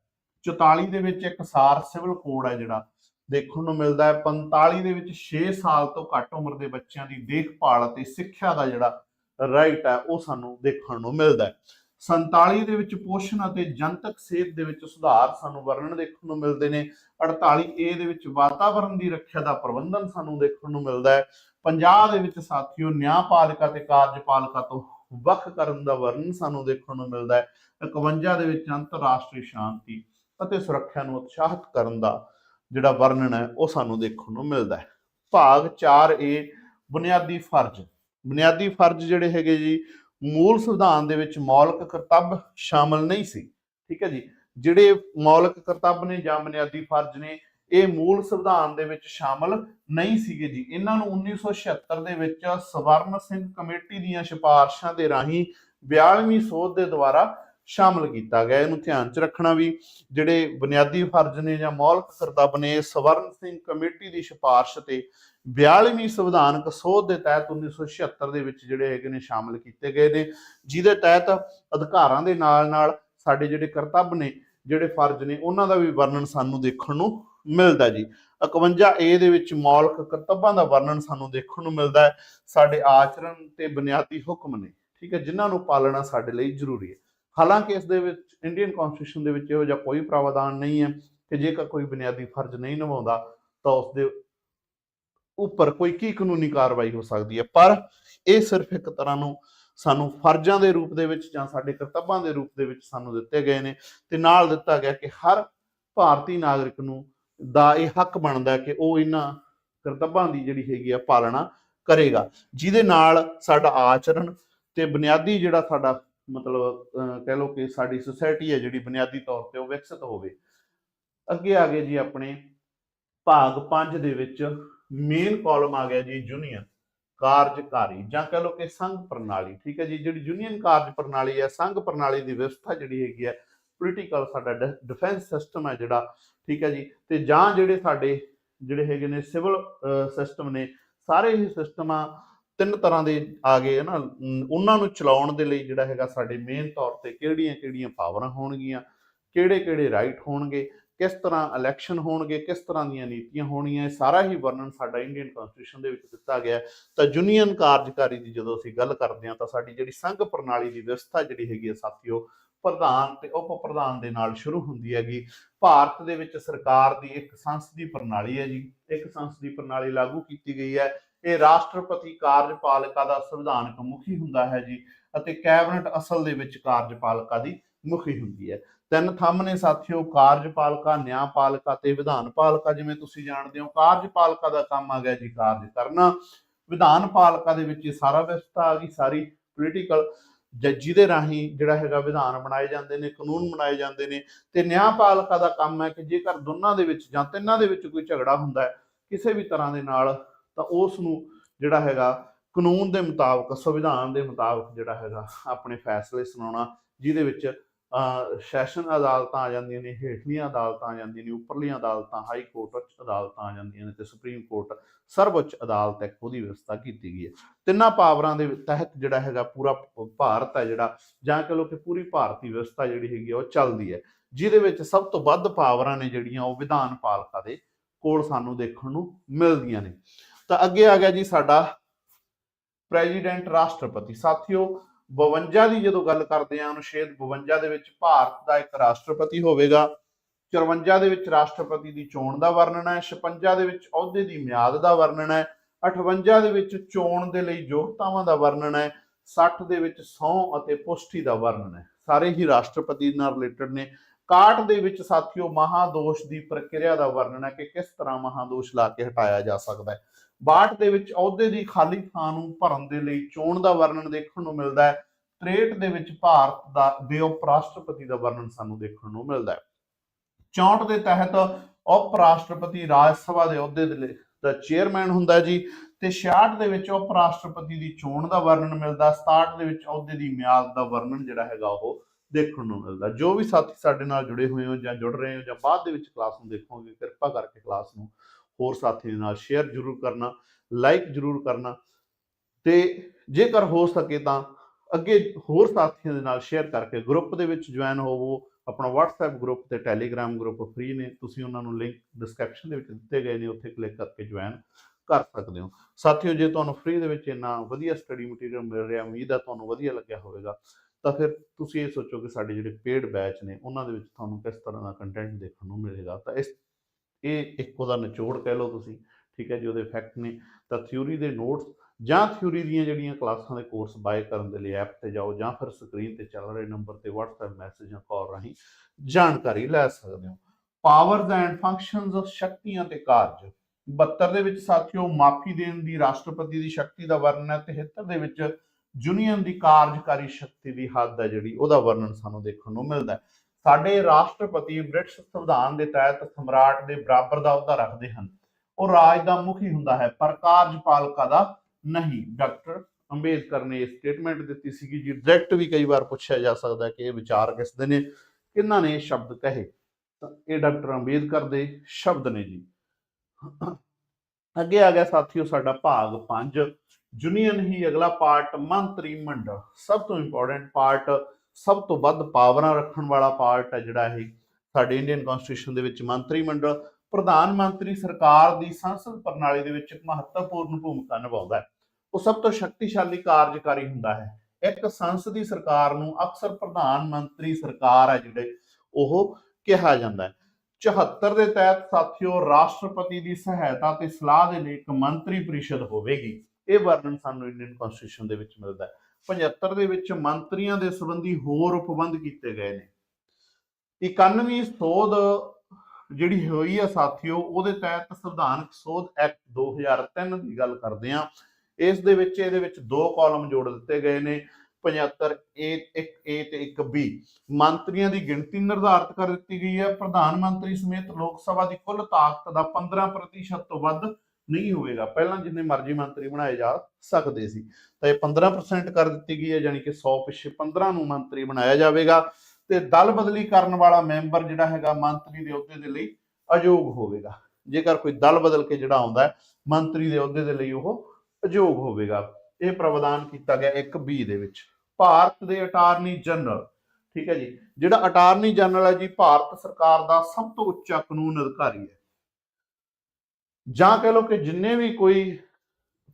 44 ਦੇ ਵਿੱਚ ਇੱਕ ਸਾਰ ਸਿਵਲ ਕੋਡ ਹੈ ਜਿਹੜਾ, ਦੇਖਣ ਨੂੰ ਮਿਲਦਾ ਹੈ। 45 ਦੇ ਵਿੱਚ 6 ਸਾਲ ਤੋਂ ਘੱਟ ਉਮਰ ਦੇ ਬੱਚਿਆਂ ਦੀ ਦੇਖਭਾਲ ਅਤੇ ਸਿੱਖਿਆ ਦਾ ਜਿਹੜਾ ਰਾਈਟ ਹੈ, ਉਹ ਸਾਨੂੰ ਦੇਖਣ ਨੂੰ ਮਿਲਦਾ ਹੈ। 47 ਦੇ ਵਿੱਚ ਪੋਸ਼ਣ ਅਤੇ ਜਨਤਕ ਸਿਹਤ ਦੇ ਵਿੱਚ ਸੁਧਾਰ ਸਾਨੂੰ ਵਰਣਨ ਦੇਖਣ ਨੂੰ ਮਿਲਦੇ ਨੇ। 48 ਏ ਦੇ ਵਿੱਚ ਵਾਤਾਵਰਣ ਦੀ ਰੱਖਿਆ ਦਾ ਪ੍ਰਬੰਧਨ ਸਾਨੂੰ ਦੇਖਣ ਨੂੰ ਮਿਲਦਾ ਹੈ। 50 ਦੇ ਵਿੱਚ ਸਾਥੀਓ, ਨਿਆਂਪਾਲਿਕਾ ਤੇ ਕਾਰਜਪਾਲਿਕਾ ਤੋਂ ਵੱਖ ਕਰਨ ਦਾ ਵਰਣਨ ਸਾਨੂੰ ਦੇਖਣ ਨੂੰ ਮਿਲਦਾ ਹੈ। 51 ਦੇ ਵਿੱਚ ਅੰਤਰਰਾਸ਼ਟਰੀ ਸ਼ਾਂਤੀ ਅਤੇ ਸੁਰੱਖਿਆ ਨੂੰ ਉਤਸ਼ਾਹਿਤ ਕਰਨ ਦਾ ਜਿਹੜਾ ਵਰਣਨ ਹੈ, ਉਹ ਸਾਨੂੰ ਦੇਖਣ ਨੂੰ ਮਿਲਦਾ ਹੈ। ਭਾਗ 4a ਬੁਨਿਆਦੀ ਫਰਜ਼। ਬੁਨਿਆਦੀ ਫਰਜ਼ ਜਿਹੜੇ ਹੈਗੇ ਜੀ, ਮੂਲ ਸੰਵਿਧਾਨ ਦੇ ਵਿੱਚ ਮੌਲਿਕ ਕਰਤੱਵ ਸ਼ਾਮਲ ਨਹੀਂ ਸੀ। ਠੀਕ ਹੈ ਜੀ। ਜਿਹੜੇ ਮੌਲਿਕ ਕਰਤੱਵ ਨੇ ਜਾਂ ਬੁਨਿਆਦੀ ਫਰਜ਼ ਨੇ ਇਹ ਮੂਲ ਸੰਵਿਧਾਨ ਦੇ ਵਿੱਚ ਸ਼ਾਮਲ ਨਹੀਂ ਸੀਗੇ ਜੀ। ਇਹਨਾਂ ਨੂੰ 1976 ਦੇ ਵਿੱਚ ਸਵਰਨ ਸਿੰਘ ਕਮੇਟੀ ਦੀਆਂ ਸਿਫਾਰਸ਼ਾਂ ਦੇ ਰਾਹੀਂ 42ਵੀਂ ਸੋਧ ਦੇ ਦੁਆਰਾ ਸ਼ਾਮਲ ਕੀਤਾ ਗਿਆ। ਇਹਨੂੰ ਧਿਆਨ 'ਚ ਰੱਖਣਾ ਵੀ ਜਿਹੜੇ ਬੁਨਿਆਦੀ ਫਰਜ਼ ਨੇ ਜਾਂ ਮੌਲਿਕ ਕਰਤੱਵ ਨੇ ਸਵਰਨ ਸਿੰਘ ਕਮੇਟੀ ਦੀ ਸਿਫਾਰਸ਼ ਤੇ 42ਵੀਂ ਸੰਵਿਧਾਨਕ ਸੋਧ ਦੇ ਤਹਿਤ 1976 ਦੇ ਵਿੱਚ ਜਿਹੜੇ ਹੈਗੇ ਨੇ ਸ਼ਾਮਲ ਕੀਤੇ ਗਏ ਨੇ। ਜਿਹਦੇ ਤਹਿਤ ਅਧਿਕਾਰਾਂ ਦੇ ਨਾਲ ਨਾਲ ਸਾਡੇ ਜਿਹੜੇ ਕਰਤੱਵ ਨੇ, ਜਿਹੜੇ ਫਰਜ਼ ਨੇ, ਉਹਨਾਂ ਦਾ ਵੀ ਵਰਣਨ ਸਾਨੂੰ ਦੇਖਣ ਨੂੰ ਮਿਲਦਾ ਜੀ। 51 ਏ ਦੇ ਵਿੱਚ ਮੌਲਿਕ ਕਰਤੱਵਾਂ ਦਾ ਵਰਣਨ ਸਾਨੂੰ ਦੇਖਣ ਨੂੰ ਮਿਲਦਾ ਹੈ। ਸਾਡੇ ਆਚਰਣ ਤੇ ਬੁਨਿਆਦੀ ਹੁਕਮ ਨੇ, ਠੀਕ ਹੈ, ਜਿਨ੍ਹਾਂ ਨੂੰ ਪਾਲਣਾ ਸਾਡੇ ਲਈ ਜ਼ਰੂਰੀ ਹੈ। ਹਾਲਾਂਕਿ ਇਸ ਦੇ ਵਿੱਚ ਇੰਡੀਅਨ ਕਨਸਟੀਟਿਊਸ਼ਨ ਦੇ ਵਿੱਚ ਇਹੋ ਜਿਹਾ ਕੋਈ ਪ੍ਰਾਵਧਾਨ ਨਹੀਂ ਹੈ ਕਿ ਜੇਕਰ ਕੋਈ ਬੁਨਿਆਦੀ ਫਰਜ਼ ਨਹੀਂ ਨਿਭਾਉਂਦਾ, ਤਾਂ ਉਸ ਦੇ ਉੱਪਰ ਕੋਈ ਕੀ ਕਾਨੂੰਨੀ ਕਾਰਵਾਈ ਹੋ ਸਕਦੀ ਹੈ। ਪਰ ਇਹ ਸਿਰਫ ਇੱਕ ਤਰ੍ਹਾਂ ਨੂੰ ਸਾਨੂੰ ਫਰਜ਼ਾਂ ਦੇ ਰੂਪ ਦੇ ਵਿੱਚ ਜਾਂ ਸਾਡੇ ਕਰਤੱਵਾਂ ਦੇ ਰੂਪ ਦੇ ਵਿੱਚ ਸਾਨੂੰ ਦਿੱਤੇ ਗਏ ਨੇ ਤੇ ਨਾਲ ਦਿੱਤਾ ਗਿਆ ਕਿ ਹਰ ਭਾਰਤੀ ਨਾਗਰਿਕ ਨੂੰ ਦਾ ਇਹ ਹੱਕ ਬਣਦਾ ਕਿ ਉਹ ਇਹਨਾਂ ਕਰਤੱਵਾਂ ਦੀ ਜਿਹੜੀ ਹੈਗੀ ਆ ਪਾਲਣਾ ਕਰੇਗਾ। ਜਿਹਦੇ ਨਾਲ ਸਾਡਾ ਆਚਰਣ ਤੇ ਬੁਨਿਆਦੀ ਜਿਹੜਾ ਸਾਡਾ ਮਤਲਬ ਕਹਿ ਲਓ ਕਿ ਸਾਡੀ ਸੁਸਾਇਟੀ ਹੈ ਜਿਹੜੀ ਬੁਨਿਆਦੀ ਤੌਰ ਤੇ ਉਹ ਵਿਕਸਿਤ ਹੋਵੇ। ਅੱਗੇ ਆ ਗਏ ਜੀ ਆਪਣੇ ਭਾਗ 5 ਦੇ ਵਿੱਚ ਮੇਨ ਕਾਲਮ ਆ ਗਿਆ ਜੀ ਯੂਨੀਅਨ ਕਾਰਜਕਾਰੀ ਜਾਂ ਕਹ ਲਓ ਕਿ ਸੰਘ ਪ੍ਰਣਾਲੀ। ਠੀਕ ਹੈ ਜੀ, ਜਿਹੜੀ ਯੂਨੀਅਨ ਕਾਰਜ ਪ੍ਰਣਾਲੀ ਹੈ, ਸੰਘ ਪ੍ਰਣਾਲੀ ਦੀ ਵਿਵਸਥਾ ਜਿਹੜੀ ਹੈਗੀ ਹੈ ਪੋਲੀਟੀਕਲ ਸਾਡਾ ਡਿਫੈਂਸ ਸਿਸਟਮ ਹੈ ਜਿਹੜਾ ਠੀਕ ਹੈ ਜੀ? ਤੇ ਜਾਂ ਜਿਹੜੇ ਸਾਡੇ ਜਿਹੜੇ ਹੈਗੇ ਨੇ ਸਿਵਲ ਸਿਸਟਮ ਨੇ, ਸਾਰੇ ਹੀ ਸਿਸਟਮਾਂ ਤਿੰਨ ਤਰ੍ਹਾਂ ਦੇ ਆ ਗਏ ਨਾ। ਉਹਨਾਂ ਨੂੰ ਚਲਾਉਣ ਦੇ ਲਈ ਜਿਹੜਾ ਹੈਗਾ ਸਾਡੇ ਮੇਨ ਤੌਰ ਤੇ ਕਿਹੜੀਆਂ ਕਿਹੜੀਆਂ ਪਾਵਰਾਂ ਹੋਣਗੀਆਂ, ਕਿਹੜੇ ਕਿਹੜੇ ਰਾਈਟ ਹੋਣਗੇ, ਕਿਸ ਤਰ੍ਹਾਂ ਇਲੈਕਸ਼ਨ ਹੋਣਗੇ, ਕਿਸ ਤਰ੍ਹਾਂ ਦੀਆਂ ਨੀਤੀਆਂ ਹੋਣਗੀਆਂ ਇਹ ਸਾਰਾ ਹੀ ਵਰਣਨ ਸਾਡਾ ਇੰਡੀਅਨ ਕਨਸਟੀਟਿਊਸ਼ਨ ਦੇ ਵਿੱਚ ਦਿੱਤਾ ਗਿਆ ਤਾਂ ਯੂਨੀਅਨ ਕਾਰਜਕਾਰੀ ਦੀ ਜਦੋਂ ਅਸੀਂ ਗੱਲ ਕਰਦੇ ਹਾਂ, ਤਾਂ ਸਾਡੀ ਜਿਹੜੀ ਸੰਘ ਪ੍ਰਣਾਲੀ ਦੀ ਵਿਵਸਥਾ ਜਿਹੜੀ ਹੈਗੀ ਹੈ ਸਾਥੀਓ ਪ੍ਰਧਾਨ ਤੇ ਉਪ ਪ੍ਰਧਾਨ ਦੇ ਨਾਲ ਸ਼ੁਰੂ ਹੁੰਦੀ ਹੈਗੀ। ਭਾਰਤ ਦੇ ਵਿੱਚ ਸਰਕਾਰ ਦੀ ਇੱਕ ਸੰਸਦੀ ਪ੍ਰਣਾਲੀ ਹੈ ਜੀ। ਇੱਕ ਸੰਸਦੀ ਪ੍ਰਣਾਲੀ ਲਾਗੂ ਕੀਤੀ ਗਈ ਹੈ। ਇਹ ਰਾਸ਼ਟਰਪਤੀ ਕਾਰਜਪਾਲਿਕਾ ਦਾ ਸੰਵਿਧਾਨਕ ਮੁਖੀ ਹੁੰਦਾ ਹੈ ਜੀ ਅਤੇ ਕੈਬਨਿਟ ਅਸਲ ਦੇ ਵਿੱਚ ਕਾਰਜਪਾਲਿਕਾ ਦੀ ਮੁਖੀ ਹੁੰਦੀ ਹੈ। ਤਿੰਨ ਥੰਮ ਨੇ ਸਾਥੀਓ, ਕਾਰਜਪਾਲਿਕਾ, ਨਿਆਂਪਾਲਿਕਾ ਤੇ ਵਿਧਾਨਪਾਲਿਕਾ। ਜਿਵੇਂ ਤੁਸੀਂ ਜਾਣਦੇ ਹੋ, ਕਾਰਜਪਾਲਿਕਾ ਦਾ ਕੰਮ ਆ ਗਿਆ ਜੀ, ਕਾਰਜ ਕਰਨਾ। ਵਿਧਾਨਪਾਲਿਕਾ ਦੇ ਵਿੱਚ ਇਹ ਸਾਰਾ ਵਿਵਸਥਾ ਆ ਗਈ, ਸਾਰੀ ਪੋਲੀਟੀਕਲ ਜੱਜੀ ਦੇ ਰਾਹੀਂ ਜਿਹੜਾ ਹੈਗਾ ਵਿਧਾਨ ਬਣਾਏ ਜਾਂਦੇ ਨੇ, ਕਾਨੂੰਨ ਬਣਾਏ ਜਾਂਦੇ ਨੇ ਤੇ ਨਿਆਂਪਾਲਿਕਾ ਦਾ ਕੰਮ ਹੈ ਕਿ ਜੇਕਰ ਦੋਨਾਂ ਦੇ ਵਿੱਚ ਜਾਂ ਤਿੰਨਾਂ ਦੇ ਵਿੱਚ ਕੋਈ ਝਗੜਾ ਹੁੰਦਾ ਹੈ ਕਿਸੇ ਵੀ ਤਰ੍ਹਾਂ ਦੇ ਨਾਲ, ਤਾਂ ਉਸ ਨੂੰ ਜਿਹੜਾ ਹੈਗਾ ਕਾਨੂੰਨ ਦੇ ਮੁਤਾਬਕ, ਸੰਵਿਧਾਨ ਦੇ ਮੁਤਾਬਕ ਜਿਹੜਾ ਹੈਗਾ ਆਪਣੇ ਫੈਸਲੇ ਸੁਣਾਉਣਾ, ਜਿਹਦੇ ਵਿੱਚ ਸੈਸ਼ਨ ਅਦਾਲਤਾਂ ਆ ਜਾਂਦੀਆਂ ਨੇ, ਹੇਠਲੀਆਂ ਅਦਾਲਤਾਂ ਆ ਜਾਂਦੀਆਂ ਨੇ, ਉੱਪਰਲੀਆਂ ਅਦਾਲਤਾਂ ਹਾਈ ਕੋਰਟ ਉੱਚ ਅਦਾਲਤਾਂ ਆ ਜਾਂਦੀਆਂ ਨੇ ਤੇ ਸੁਪਰੀਮ ਕੋਰਟ ਸਰਵਉੱਚ ਅਦਾਲਤ ਇੱਕ ਉਹਦੀ ਵਿਵਸਥਾ ਕੀਤੀ ਗਈ ਹੈ। ਤਿੰਨਾਂ ਪਾਵਰਾਂ ਦੇ ਤਹਿਤ ਜਿਹੜਾ ਹੈਗਾ ਪੂਰਾ ਭਾਰਤ ਹੈ ਜਿਹੜਾ, ਜਾਂ ਕਹ ਲਓ ਕਿ ਪੂਰੀ ਭਾਰਤੀ ਵਿਵਸਥਾ ਜਿਹੜੀ ਹੈਗੀ ਆ ਉਹ ਚੱਲਦੀ ਹੈ। ਜਿਹਦੇ ਵਿੱਚ ਸਭ ਤੋਂ ਵੱਧ ਪਾਵਰਾਂ ਨੇ ਜਿਹੜੀਆਂ ਉਹ ਵਿਧਾਨ ਪਾਲਿਕਾ ਦੇ ਕੋਲ ਸਾਨੂੰ ਦੇਖਣ ਨੂੰ ਮਿਲਦੀਆਂ ਨੇ। ਤਾਂ ਅੱਗੇ ਆ ਗਿਆ ਜੀ ਸਾਡਾ ਪ੍ਰੈਜ਼ੀਡੈਂਟ ਰਾਸ਼ਟਰਪਤੀ। ਸਾਥੀਓ 52 ਦੀ ਜਦੋਂ ਗੱਲ ਕਰਦੇ ਆ ਅਨੁਛੇਦ 52 ਦੇ ਵਿੱਚ ਭਾਰਤ ਦਾ ਇੱਕ ਰਾਸ਼ਟਰਪਤੀ ਹੋਵੇਗਾ। 54 ਦੇ ਵਿੱਚ ਰਾਸ਼ਟਰਪਤੀ ਦੀ ਚੋਣ ਦਾ ਵਰਣਨ ਹੈ 56 ਦੇ ਵਿੱਚ ਅਹੁਦੇ ਦੀ ਮਿਆਦ ਦਾ ਵਰਣਨ ਹੈ 58 ਦੇ ਵਿੱਚ ਚੋਣ ਦੇ ਲਈ ਯੋਗਤਾਵਾਂ ਦਾ ਵਰਣਨ ਹੈ 60 ਦੇ ਵਿੱਚ ਸਹੁੰ ਅਤੇ ਪੁਸ਼ਟੀ ਦਾ ਵਰਣਨ ਹੈ। ਸਾਰੇ ਹੀ ਰਾਸ਼ਟਰਪਤੀ ਨਾਲ ਰਿਲੇਟਡ ਨੇ। 61 ਦੇ ਵਿੱਚ ਸਾਥੀਓ, ਮਹਾਦੋਸ਼ ਦੀ ਪ੍ਰਕਿਰਿਆ ਦਾ ਵਰਣਨ ਹੈ ਕਿ ਕਿਸ ਤਰ੍ਹਾਂ ਮਹਾਦੋਸ਼ ਲਾ ਕੇ ਹਟਾਇਆ ਜਾ ਸਕਦਾ ਹੈ। 62 ਦੇ ਵਿੱਚ ਅਹੁਦੇ ਦੀ ਖਾਲੀ ਥਾਂ ਨੂੰ ਭਰਨ ਦੇ ਲਈ ਚੋਣ ਦਾ ਵਰਣਨ ਦੇਖਣ ਨੂੰ ਮਿਲਦਾ ਹੈ। 63 ਦੇ ਵਿੱਚ ਭਾਰਤ ਦਾ ਦੇ ਉਪ ਰਾਸ਼ਟਰਪਤੀ ਦਾ ਵਰਣਨ ਸਾਨੂੰ ਦੇਖਣ ਨੂੰ ਮਿਲਦਾ ਹੈ। 64 ਦੇ ਤਹਿਤ ਉਪ ਰਾਸ਼ਟਰਪਤੀ ਰਾਜ ਸਭਾ ਦੇ ਅਹੁਦੇ ਦੇ ਦਾ ਚੇਅਰਮੈਨ ਹੁੰਦਾ ਜੀ ਤੇ 66 ਦੇ ਵਿੱਚ ਉਪ ਰਾਸ਼ਟਰਪਤੀ ਦੀ ਚੋਣ ਦਾ ਵਰਣਨ ਮਿਲਦਾ 67 ਦੇ ਵਿੱਚ ਅਹੁਦੇ ਦੀ ਮਿਆਦ ਦਾ ਵਰਣਨ ਜਿਹੜਾ ਹੈਗਾ ਉਹ ਦੇਖਣ ਨੂੰ ਮਿਲਦਾ। ਜੋ ਵੀ ਸਾਥੀ ਸਾਡੇ ਨਾਲ ਜੁੜੇ ਹੋਏ ਹੋ ਜਾਂ ਜੁੜ ਰਹੇ ਹੋ ਜਾਂ ਬਾਅਦ ਦੇ ਵਿੱਚ ਕਲਾਸ ਨੂੰ ਦੇਖੋਗੇ, ਕਿਰਪਾ ਕਰਕੇ ਕਲਾਸ ਨੂੰ ਹੋਰ ਸਾਥੀਆਂ ਦੇ ਨਾਲ ਸ਼ੇਅਰ ਜ਼ਰੂਰ ਕਰਨਾ ਲਾਈਕ ਜ਼ਰੂਰ ਕਰਨਾ ਤੇ ਜੇਕਰ ਹੋ ਸਕੇ ਤਾਂ ਅੱਗੇ ਹੋਰ ਸਾਥੀਆਂ ਦੇ ਨਾਲ ਸ਼ੇਅਰ ਕਰਕੇ ਗਰੁੱਪ ਦੇ ਵਿੱਚ ਜੁਆਇਨ ਹੋਵੋ। ਆਪਣਾ WhatsApp ਗਰੁੱਪ ਤੇ Telegram ਗਰੁੱਪ ਫ੍ਰੀ ਨੇ। ਤੁਸੀਂ ਉਹਨਾਂ ਨੂੰ ਲਿੰਕ ਡਿਸਕ੍ਰਿਪਸ਼ਨ ਦੇ ਵਿੱਚ ਦਿੱਤੇ ਗਏ ਨੇ, ਉੱਥੇ ਕਲਿੱਕ ਕਰਕੇ ਜੁਆਇਨ ਕਰ ਸਕਦੇ ਹੋ। ਸਾਥੀਓ, ਜੇ ਤੁਹਾਨੂੰ ਫ੍ਰੀ ਦੇ ਵਿੱਚ ਇੰਨਾ ਵਧੀਆ ਸਟੱਡੀ ਮਟੀਰੀਅਲ ਮਿਲ ਰਿਹਾ, ਉਮੀਦ ਹੈ ਤੁਹਾਨੂੰ ਵਧੀਆ ਲੱਗਿਆ ਹੋਵੇਗਾ, ਤਾਂ ਫਿਰ ਤੁਸੀਂ ਇਹ ਸੋਚੋ ਕਿ ਸਾਡੇ ਜਿਹੜੇ ਪੇਡ ਬੈਚ ਨੇ, ਉਹਨਾਂ ਦੇ ਵਿੱਚ ਤੁਹਾਨੂੰ ਕਿਸ ਤਰ੍ਹਾਂ ਦਾ ਕੰਟੈਂਟ ਦੇਖਣ ਨੂੰ ਮਿਲੇਗਾ। ਤਾਂ ਇਸ ਇਹ ਇੱਕ ਉਹਦਾ ਨਿਚੋੜ ਕਹਿ ਲਓ ਤੁਸੀਂ, ਠੀਕ ਹੈ ਜੀ, ਉਹਦੇ ਫੈਕਟ ਨੇ। ਤਾਂ ਥਿਊਰੀ ਦੇ ਨੋਟਸ ਜਾਂ ਥਿਊਰੀ ਦੀਆਂ ਜਿਹੜੀਆਂ ਕਲਾਸਾਂ ਦੇ ਕੋਰਸ ਬਾਏ ਕਰਨ ਦੇ ਲਈ ਐਪ ਤੇ ਜਾਓ ਜਾਂ ਫਿਰ ਸਕਰੀਨ ਤੇ ਚੱਲ ਰਹੇ ਨੰਬਰ ਤੇ WhatsApp ਮੈਸੇਜ ਜਾਂ ਕਾਲ ਰਾਹੀਂ ਜਾਣਕਾਰੀ ਲੈ ਸਕਦੇ ਹੋ। ਪਾਵਰਸ ਐਂਡ ਫੰਕਸ਼ਨਸ ਸ਼ਕਤੀਆਂ ਤੇ ਕਾਰਜ। 72 ਦੇ ਵਿੱਚ ਸਾਥੀਓ, ਮਾਫੀ ਦੇਣ ਦੀ, ਰਾਸ਼ਟਰਪਤੀ ਦੀ ਸ਼ਕਤੀ ਦਾ ਵਰਣਨ ਹੈ। 73 ਦੇ ਵਿੱਚ ਯੂਨੀਅਨ ਦੀ ਕਾਰਜਕਾਰੀ ਸ਼ਕਤੀ ਦੀ ਹੱਦ ਹੈ ਜਿਹੜੀ, ਉਹਦਾ ਵਰਣਨ ਸਾਨੂੰ ਦੇਖਣ ਨੂੰ ਮਿਲਦਾ ਹੈ। ਸਾਡੇ ਰਾਸ਼ਟਰਪਤੀ ਬ੍ਰਿਟਿਸ਼ ਸੰਵਿਧਾਨ ਦੇ ਤਹਿਤ ਸਮਰਾਟ ਦੇ ਬਰਾਬਰ ਦਾ ਅਹੁਦਾ ਰੱਖਦੇ ਹਨ। ਉਹ ਰਾਜ ਦਾ ਮੁਖੀ ਹੁੰਦਾ ਹੈ, ਪਰ ਕਾਰਜਪਾਲਕਾ ਦਾ ਨਹੀਂ। ਡਾਕਟਰ ਅੰਬੇਦਕਰ ਨੇ ਸਟੇਟਮੈਂਟ ਦਿੱਤੀ ਸੀਗੀ, ਜੀ ਡਾਇਰੈਕਟ ਵੀ ਕਈ ਵਾਰ ਪੁੱਛਿਆ ਜਾ ਸਕਦਾ ਕਿ ਇਹ ਵਿਚਾਰ ਕਿਸ ਦੇ ਨੇ, ਕਿਹਨਾਂ ਨੇ ਸ਼ਬਦ ਕਹੇ? ਤਾਂ ਇਹ ਡਾਕਟਰ ਅੰਬੇਦਕਰ ਦੇ ਸ਼ਬਦ ਨੇ ਜੀ। ਅੱਗੇ ਆ ਗਿਆ ਸਾਥੀਓ ਸਾਡਾ ਭਾਗ 5 ਯੂਨੀਅਨ ਹੀ ਅਗਲਾ ਪਾਰਟ ਮੰਤਰੀ ਮੰਡਲ। ਸਭ ਤੋਂ ਇੰਪੋਰਟੈਂਟ ਪਾਰਟ ਸਭ ਤੋਂ ਵੱਧ ਪਾਵਰਾਂ ਰੱਖਣ ਵਾਲਾ ਪਾਰਟ ਹੈ ਜਿਹੜਾ ਇਹ ਸਾਡੇ ਇੰਡੀਅਨ ਕਨਸਟੀਟਿਊਸ਼ਨ ਦੇ ਵਿੱਚ ਮੰਤਰੀ ਮੰਡਲ, ਪ੍ਰਧਾਨ ਮੰਤਰੀ ਸਰਕਾਰ ਦੀ ਸੰਸਦ ਪ੍ਰਣਾਲੀ ਦੇ ਵਿੱਚ ਇੱਕ ਮਹੱਤਵਪੂਰਨ ਭੂਮਿਕਾ ਨਿਭਾਉਂਦਾ ਹੈ। ਉਹ ਸਭ ਤੋਂ ਸ਼ਕਤੀਸ਼ਾਲੀ ਕਾਰਜਕਾਰੀ ਹੁੰਦਾ ਹੈ। ਇੱਕ ਸੰਸਦੀ ਸਰਕਾਰ ਨੂੰ ਅਕਸਰ ਪ੍ਰਧਾਨ ਮੰਤਰੀ ਸਰਕਾਰ ਹੈ ਜਿਹੜੇ ਉਹ ਕਿਹਾ ਜਾਂਦਾ ਹੈ। 74 ਦੇ ਤਹਿਤ ਸਾਥੀਓ, ਰਾਸ਼ਟਰਪਤੀ ਦੀ ਸਹਾਇਤਾ ਤੇ ਸਲਾਹ ਦੇ ਲਈ ਇੱਕ ਮੰਤਰੀ ਪਰਿਸ਼ਦ ਹੋਵੇਗੀ। ਇਹ ਵਰਣਨ ਸਾਨੂੰ ਇੰਡੀਅਨ ਕਨਸਟੀਟਿਊਸ਼ਨ ਦੇ ਵਿੱਚ ਮਿਲਦਾ ਹੈ। 75 ਦੇ ਵਿੱਚ ਮੰਤਰੀਆਂ ਦੇ ਸੰਬੰਧੀ ਹੋਰ ਉਪਬੰਧ ਕੀਤੇ ਗਏ ਨੇ। 91ਵੀਂ ਸੋਧ ਜਿਹੜੀ ਹੋਈ ਆ ਸਾਥੀਓ, ਉਹਦੇ ਤਹਿਤ ਸੰਵਿਧਾਨਕ ਸੋਧ ਐਕਟ 2003 ਦੀ ਗੱਲ ਕਰਦੇ ਆ ਇਸ ਦੇ ਵਿੱਚ, ਇਹਦੇ ਵਿੱਚ ਦੋ ਕਾਲਮ ਜੋੜ ਦਿੱਤੇ ਗਏ ਨੇ 75 ਏ 1 ਏ ਤੇ 1 ਬੀ ਮੰਤਰੀਆਂ ਦੀ ਗਿਣਤੀ ਨਿਰਧਾਰਤ ਕਰ ਦਿੱਤੀ ਗਈ ਹੈ। ਪ੍ਰਧਾਨ ਮੰਤਰੀ ਸਮੇਤ ਲੋਕ ਸਭਾ ਦੀ ਕੁੱਲ ਤਾਕਤ ਦਾ 15% ਤੋਂ ਵੱਧ ਨਹੀਂ ਹੋਵੇਗਾ। ਪਹਿਲਾਂ ਜਿੰਨੇ ਮਰਜ਼ੀ ਮੰਤਰੀ ਬਣਾਏ ਜਾ ਸਕਦੇ ਸੀ। ਤਾਂ ਇਹ 15% ਕਰ ਦਿੱਤੀ ਗਈ ਹੈ, ਯਾਨੀ ਕਿ 100 ਪਿੱਛੇ 15 ਨੂੰ ਮੰਤਰੀ ਬਣਾਇਆ ਜਾਵੇਗਾ ਤੇ ਦਲ ਬਦਲੀ ਕਰਨ ਵਾਲਾ ਮੈਂਬਰ ਜਿਹੜਾ ਹੈਗਾ ਮੰਤਰੀ ਦੇ ਅਹੁਦੇ ਦੇ ਲਈ ਅਯੋਗ ਹੋਵੇਗਾ। ਜੇਕਰ ਕੋਈ ਦਲ ਬਦਲ ਕੇ ਜਿਹੜਾ ਆਉਂਦਾ ਮੰਤਰੀ ਦੇ ਅਹੁਦੇ ਦੇ ਲਈ ਉਹ ਅਯੋਗ ਹੋਵੇਗਾ। ਇਹ ਪ੍ਰਾਵਧਾਨ ਕੀਤਾ ਗਿਆ 1 ਦੇ ਵਿੱਚ। ਭਾਰਤ ਦੇ ਅਟਾਰਨੀ ਜਨਰਲ ਠੀਕ ਹੈ ਜੀ? ਜਿਹੜਾ ਅਟਾਰਨੀ ਜਨਰਲ ਹੈ ਜੀ, ਭਾਰਤ ਸਰਕਾਰ ਦਾ ਸਭ ਤੋਂ ਉੱਚਾ ਕਾਨੂੰਨ ਅਧਿਕਾਰੀ ਹੈ। ਜਾਂ ਕਹ ਲਓ ਕਿ ਜਿੰਨੇ ਵੀ ਕੋਈ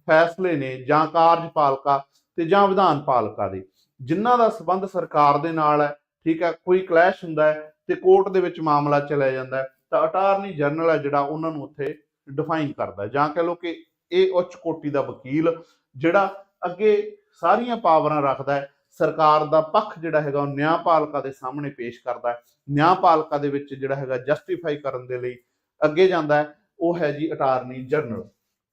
ਫੈਸਲੇ ਨੇ ਜਾਂ ਕਾਰਜਪਾਲਿਕਾ ਤੇ ਜਾਂ ਵਿਧਾਨ ਪਾਲਿਕਾ ਦੇ, ਜਿਨ੍ਹਾਂ ਦਾ ਸਬੰਧ ਸਰਕਾਰ ਦੇ ਨਾਲ ਹੈ, ਠੀਕ ਹੈ, ਕੋਈ ਕਲੈਸ਼ ਹੁੰਦਾ ਹੈ ਤੇ ਕੋਰਟ ਦੇ ਵਿੱਚ ਮਾਮਲਾ ਚਲਿਆ ਜਾਂਦਾ ਹੈ, ਤਾਂ ਅਟਾਰਨੀ ਜਨਰਲ ਹੈ ਜਿਹੜਾ ਉਹਨਾਂ ਨੂੰ ਉੱਥੇ ਡਿਫਾਈਨ ਕਰਦਾ ਜਾਂ ਕਹ ਲਓ ਕਿ ਇਹ ਉੱਚ ਕੋਟੀ ਦਾ ਵਕੀਲ ਜਿਹੜਾ ਅੱਗੇ ਸਾਰੀਆਂ ਪਾਵਰਾਂ ਰੱਖਦਾ ਹੈ, ਸਰਕਾਰ ਦਾ ਪੱਖ ਜਿਹੜਾ ਹੈਗਾ ਉਹ ਨਿਆਂਪਾਲਿਕਾ ਦੇ ਸਾਹਮਣੇ ਪੇਸ਼ ਕਰਦਾ ਹੈ ਨਿਆਂਪਾਲਿਕਾ ਦੇ ਵਿੱਚ ਜਿਹੜਾ ਹੈਗਾ ਜਸਟੀਫਾਈ ਕਰਨ ਦੇ ਲਈ ਅੱਗੇ ਜਾਂਦਾ ਹੈ ਉਹ ਹੈ ਜੀ ਅਟਾਰਨੀ ਜਨਰਲ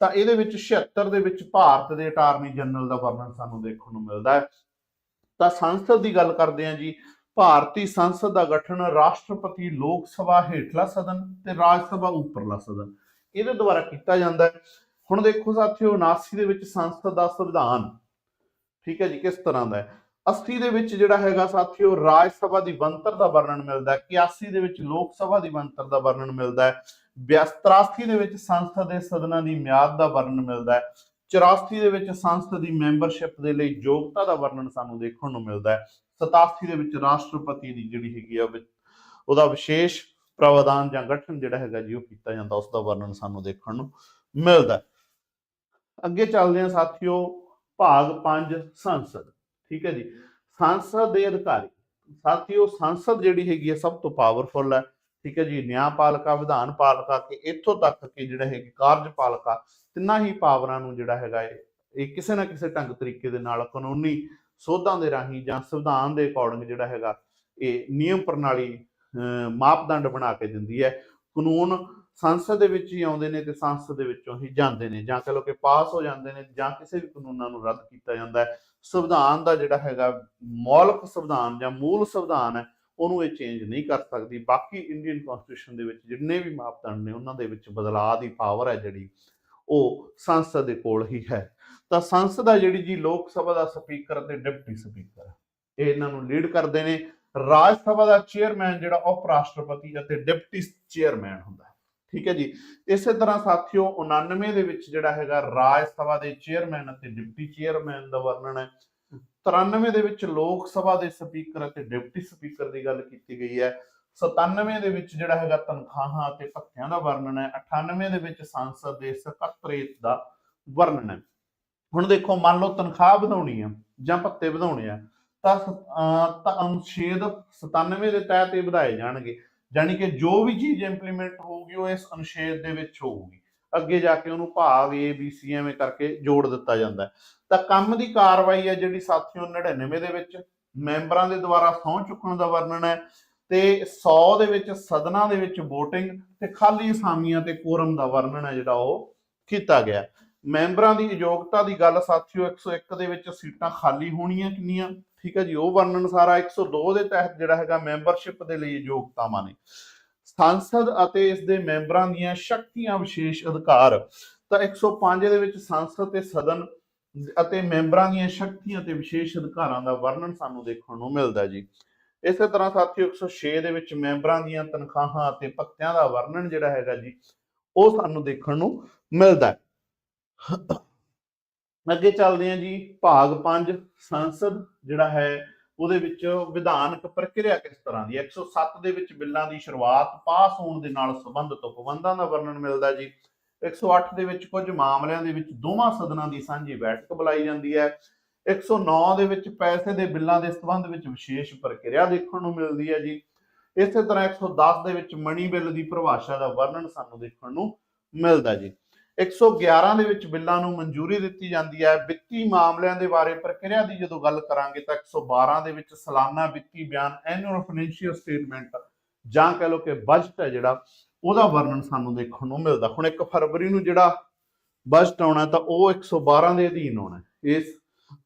ਤਾਂ ਇਹਦੇ ਵਿੱਚ 76 ਦੇ ਵਿੱਚ ਭਾਰਤ ਦੇ ਅਟਾਰਨੀ ਜਨਰਲ ਦਾ ਵਰਣਨ ਸਾਨੂੰ ਦੇਖਣ ਨੂੰ ਮਿਲਦਾ ਹੈ। ਤਾਂ ਸੰਸਦ ਦੀ ਗੱਲ ਕਰਦੇ ਹਾਂ ਜੀ। ਭਾਰਤੀ ਸੰਸਦ ਦਾ ਗਠਨ ਰਾਸ਼ਟਰਪਤੀ ਲੋਕ ਸਭਾ ਹੇਠਲਾ ਸਦਨ ਤੇ ਰਾਜ ਸਭਾ ਉੱਪਰਲਾ ਸਦਨ, ਇਹਦੇ ਦੁਆਰਾ ਕੀਤਾ ਜਾਂਦਾ ਹੈ। ਹੁਣ ਦੇਖੋ ਸਾਥੀਓ 79 ਦੇ ਵਿੱਚ ਸੰਸਦ ਦਾ ਸੰਵਿਧਾਨ, ਠੀਕ ਹੈ ਜੀ, ਕਿਸ ਤਰ੍ਹਾਂ ਦਾ ਹੈ? 80 ਦੇ ਵਿੱਚ ਜਿਹੜਾ ਹੈਗਾ ਸਾਥੀਓ, ਰਾਜ ਸਭਾ ਦੀ ਬਣਤਰ ਦਾ ਵਰਣਨ ਮਿਲਦਾ ਹੈ। 81 ਦੇ ਵਿੱਚ ਲੋਕ ਸਭਾ ਦੀ ਬਣਤਰ ਦਾ ਵਰਣਨ ਮਿਲਦਾ ਹੈ। 83 ਦੇ ਵਿੱਚ ਸੰਸਥਾ ਦੇ ਸਦਨਾਂ ਦੀ ਮਿਆਦ ਦਾ ਵਰਣਨ ਮਿਲਦਾ ਹੈ। 84 ਦੇ ਵਿੱਚ ਸੰਸਥਾ ਦੀ ਮੈਂਬਰਸ਼ਿਪ ਦੇ ਲਈ ਯੋਗਤਾ ਦਾ ਵਰਣਨ ਸਾਨੂੰ ਦੇਖਣ ਨੂੰ ਮਿਲਦਾ ਹੈ। 87 ਦੇ ਵਿੱਚ ਰਾਸ਼ਟਰਪਤੀ ਦੀ ਜਿਹੜੀ ਹੈਗੀ ਆ ਉਹਦਾ ਵਿਸ਼ੇਸ਼ ਪ੍ਰਾਵਧਾਨ ਜਾਂ ਗਠਨ ਜਿਹੜਾ ਹੈਗਾ ਜੀ, ਉਹ ਕੀਤਾ ਜਾਂਦਾ, ਉਸ ਦਾ ਵਰਣਨ ਸਾਨੂੰ ਦੇਖਣ ਨੂੰ ਮਿਲਦਾ ਅੱਗੇ ਚੱਲਦੇ ਹਾਂ ਸਾਥੀਓ, ਭਾਗ 5 ਸੰਸਦ। ਠੀਕ ਹੈ ਜੀ। ਸੰਸਦ ਦੇ ਅਧਿਕਾਰੀ, ਸਾਥੀਓ, ਸੰਸਦ ਜਿਹੜੀ ਹੈਗੀ ਹੈ ਸਭ ਤੋਂ ਪਾਵਰਫੁਲ ਹੈ। ਠੀਕ ਹੈ ਜੀ ਨਿਆਂ ਪਾਲਿਕਾ ਵਿਧਾਨ ਪਾਲਿਕਾ ਕਿ ਇੱਥੋਂ ਤੱਕ ਕਿ ਜਿਹੜਾ ਹੈ ਕਾਰਜ ਪਾਲਿਕਾ ਤਿੰਨਾਂ ਹੀ ਪਾਵਰਾਂ ਨੂੰ ਜਿਹੜਾ ਹੈਗਾ ਇਹ ਕਿਸੇ ਨਾ ਕਿਸੇ ਢੰਗ ਤਰੀਕੇ ਦੇ ਨਾਲ ਕਾਨੂੰਨੀ ਸੋਧਾਂ ਦੇ ਰਾਹੀਂ ਜਾਂ ਸੰਵਿਧਾਨ ਦੇ ਅਕੋਰਡਿੰਗ ਜਿਹੜਾ ਹੈਗਾ ਇਹ ਨਿਯਮ ਪ੍ਰਣਾਲੀ ਅਹ, ਮਾਪਦੰਡ ਬਣਾ ਕੇ ਦਿੰਦੀ ਹੈ। ਕਾਨੂੰਨ ਸੰਸਦ ਦੇ ਵਿੱਚ ਹੀ ਆਉਂਦੇ ਨੇ ਤੇ ਸੰਸਦ ਦੇ ਵਿੱਚੋਂ ਹੀ ਜਾਂਦੇ ਨੇ ਜਾਂ ਕਹ ਲਓ ਕਿ ਪਾਸ ਹੋ ਜਾਂਦੇ ਨੇ ਜਾਂ ਕਿਸੇ ਵੀ ਕਾਨੂੰਨਾਂ ਨੂੰ ਰੱਦ ਕੀਤਾ ਜਾਂਦਾ ਹੈ। ਸੰਵਿਧਾਨ ਦਾ ਜਿਹੜਾ ਹੈਗਾ ਮੌਲਿਕ ਸੰਵਿਧਾਨ ਜਾਂ ਮੂਲ ਸੰਵਿਧਾਨ ਹੈ ਉਹਨੂੰ ਇਹ ਚੇਂਜ ਨਹੀਂ ਕਰ ਸਕਦੀ। ਬਾਕੀ ਇੰਡੀਅਨ ਕਨਸਟੀਟਿਊਸ਼ਨ ਦੇ ਵਿੱਚ ਜਿੰਨੇ ਵੀ ਮਾਪਦੰਡ ਨੇ, ਉਹਨਾਂ ਦੇ ਵਿੱਚ ਬਦਲਾਅ ਦੀ ਪਾਵਰ ਹੈ ਜਿਹੜੀ, ਉਹ ਸੰਸਦ ਦੇ ਕੋਲ ਹੀ ਹੈ। ਤਾਂ ਸੰਸਦ ਹੈ ਜਿਹੜੀ ਜੀ ਲੋਕ ਸਭਾ ਦਾ ਸਪੀਕਰ ਅਤੇ ਡਿਪਟੀ ਸਪੀਕਰ ਇਹ ਇਹਨਾਂ ਨੂੰ ਲੀਡ ਕਰਦੇ ਨੇ। ਰਾਜ ਸਭਾ ਦਾ ਚੇਅਰਮੈਨ ਜਿਹੜਾ ਉਪ ਰਾਸ਼ਟਰਪਤੀ ਅਤੇ ਡਿਪਟੀ ਚੇਅਰਮੈਨ ਹੁੰਦਾ ਠੀਕ ਹੈ ਜੀ? ਇਸੇ ਤਰ੍ਹਾਂ ਸਾਥੀਓ 99 ਦੇ ਵਿੱਚ ਜਿਹੜਾ ਹੈਗਾ ਰਾਜ ਸਭਾ ਦੇ ਚੇਅਰਮੈਨ ਅਤੇ ਡਿਪਟੀ ਚੇਅਰਮੈਨ ਦਾ ਵਰਣਨ ਹੈ। 93 ਦੇ ਵਿੱਚ ਲੋਕ ਸਭਾ ਦੇ ਸਪੀਕਰ ਅਤੇ ਡਿਪਟੀ ਸਪੀਕਰ ਦੀ ਗੱਲ ਕੀਤੀ ਗਈ ਹੈ। 97 ਦੇ ਵਿੱਚ ਜਿਹੜਾ ਹੈਗਾ ਤਨਖਾਹਾਂ ਅਤੇ ਭੱਤਿਆਂ ਦਾ ਵਰਣਨ ਹੈ। 98 ਦੇ ਵਿੱਚ ਸੰਸਦ ਦੇ ਸਕੱਤਰੇਤ ਦਾ ਵਰਣਨ ਹੈ। ਹੁਣ ਦੇਖੋ, ਮੰਨ ਲਓ ਤਨਖਾਹ ਵਧਾਉਣੀ ਆ ਜਾਂ ਭੱਤੇ ਵਧਾਉਣੇ ਆ, ਤਾਂ ਸ- ਅਹ, ਤਾਂ ਅਨੁਛੇਦ 97 ਦੇ ਤਹਿਤ ਇਹ ਵਧਾਏ ਜਾਣਗੇ। ਯਾਨੀ ਕਿ ਜੋ ਵੀ ਚੀਜ਼ ਇੰਪਲੀਮੈਂਟ ਹੋਊਗੀ, ਉਹ ਇਸ ਅਨੁਛੇਦ ਦੇ ਵਿੱਚ ਹੋਊਗੀ। ਅੱਗੇ ਜਾ ਕੇ ਉਹਨੂੰ ਭਾਗ A, B, C ਐਵੇਂ ਕਰਕੇ ਜੋੜ ਦਿੱਤਾ ਜਾਂਦਾ ਤਾਂ ਕੰਮ ਦੀ ਕਾਰਵਾਈ ਹੈ ਜਿਹੜੀ ਸਾਥੀਓ 99 ਦੇ ਵਿੱਚ, ਮੈਂਬਰਾਂ ਦੇ ਦੁਆਰਾ ਸਹੁੰ ਚੁੱਕਣ ਦਾ ਵਰਣਨ ਹੈ ਤੇ 100 ਦੇ ਵਿੱਚ ਸਦਨਾਂ ਦੇ ਵਿੱਚ VOTING ਤੇ ਖਾਲੀ ਅਸਾਮੀਆਂ ਤੇ ਕੋਰਮ ਦਾ ਵਰਣਨ ਹੈ ਜਿਹੜਾ ਉਹ ਕੀਤਾ ਗਿਆ ਮੈਂਬਰਾਂ ਦੀ ਯੋਗਤਾ ਦੀ ਗੱਲ ਸਾਥੀਓ 101 ਦੇ ਵਿੱਚ ਸੀਟਾਂ ਖਾਲੀ ਹੋਣੀਆਂ ਕਿੰਨੀਆਂ? ਠੀਕ ਹੈ ਜੀ, ਉਹ ਵਰਣਨ ਸਾਰਾ 102 ਦੇ ਤਹਿਤ ਜਿਹੜਾ ਹੈਗਾ ਮੈਂਬਰਸ਼ਿਪ ਦੇ ਲਈ ਯੋਗਤਾਵਾਂ ਨੇ। ਸੰਸਦ ਅਤੇ ਇਸ ਦੇ ਮੈਂਬਰਾਂ ਦੀਆਂ ਸ਼ਕਤੀਆਂ ਵਿਸ਼ੇਸ਼ ਅਧਿਕਾਰ। ਤਾਂ 105 ਦੇ ਵਿੱਚ ਸੰਸਦ ਤੇ ਸਦਨ ਅਤੇ ਮੈਂਬਰਾਂ ਦੀਆਂ ਸ਼ਕਤੀਆਂ ਤੇ ਵਿਸ਼ੇਸ਼ ਅਧਿਕਾਰਾਂ ਦਾ ਵਰਣਨ ਸਾਨੂੰ ਦੇਖਣ ਨੂੰ ਮਿਲਦਾ ਜੀ। ਇਸੇ ਤਰ੍ਹਾਂ ਸਾਥੀਓ 106 ਦੇ ਵਿੱਚ ਮੈਂਬਰਾਂ ਦੀਆਂ ਤਨਖਾਹਾਂ ਅਤੇ ਭੱਤਿਆਂ ਦਾ ਵਰਣਨ ਜਿਹੜਾ ਹੈਗਾ ਜੀ, ਉਹ ਸਾਨੂੰ ਦੇਖਣ ਨੂੰ ਮਿਲਦਾ ਅੱਗੇ ਚੱਲਦੇ ਹਾਂ ਜੀ, ਭਾਗ 5 ਸੰਸਦ ਜਿਹੜਾ ਹੈ ਉਹਦੇ ਵਿੱਚ ਵਿਧਾਨਕ ਪ੍ਰਕਿਰਿਆ ਕਿਸ ਤਰ੍ਹਾਂ ਦੀ ਹੈ? 107 ਦੇ ਵਿੱਚ ਬਿੱਲਾਂ ਦੀ ਸ਼ੁਰੂਆਤ ਪਾਸ ਹੋਣ ਦੇ ਨਾਲ ਸੰਬੰਧਿਤ ਉਪਬੰਧਾਂ ਦਾ ਵਰਣਨ ਮਿਲਦਾ ਜੀ। 108 ਦੇ ਵਿੱਚ ਕੁਝ ਮਾਮਲਿਆਂ ਦੇ ਵਿੱਚ ਦੋਵਾਂ ਸਦਨਾਂ ਦੀ ਸਾਂਝੀ ਬੈਠਕ ਬੁਲਾਈ ਜਾਂਦੀ ਹੈ। 109 ਦੇ ਵਿੱਚ ਪੈਸੇ ਦੇ ਬਿੱਲਾਂ ਦੇ ਸੰਬੰਧ ਵਿੱਚ ਵਿਸ਼ੇਸ਼ ਪ੍ਰਕਿਰਿਆ ਦੇਖਣ ਨੂੰ ਮਿਲਦੀ ਹੈ ਜੀ। ਇਸੇ ਤਰ੍ਹਾਂ 110 ਦੇ ਵਿੱਚ ਮਣੀ ਬਿੱਲ ਦੀ ਪਰਿਭਾਸ਼ਾ ਦਾ ਵਰਣਨ ਸਾਨੂੰ ਦੇਖਣ ਨੂੰ ਮਿਲਦਾ ਜੀ। 111 ਦੇ ਵਿੱਚ ਬਿੱਲਾਂ ਨੂੰ ਮਨਜ਼ੂਰੀ ਦਿੱਤੀ ਜਾਂਦੀ ਹੈ। ਵਿੱਤੀ ਮਾਮਲਿਆਂ ਦੇ ਬਾਰੇ ਪ੍ਰਕਿਰਿਆ ਦੀ ਜਦੋਂ ਗੱਲ ਕਰਾਂਗੇ ਤਾਂ 112 ਦੇ ਵਿੱਚ ਸਾਲਾਨਾ ਵਿੱਤੀ ਬਿਆਨ ਐਨੂਅਲ ਫਾਈਨੈਂਸ਼ੀਅਲ ਸਟੇਟਮੈਂਟ ਜਾਂ ਕਹ ਲਓ ਕਿ ਬਜਟ ਹੈ ਜਿਹੜਾ, ਉਹਦਾ ਵਰਣਨ ਸਾਨੂੰ ਦੇਖਣ ਨੂੰ ਮਿਲਦਾ। ਹੁਣ 1 ਫਰਵਰੀ ਨੂੰ ਜਿਹੜਾ ਬਜਟ ਆਉਣਾ ਤਾਂ ਉਹ 112 ਦੇ ਅਧੀਨ ਆਉਣਾ ਇਸ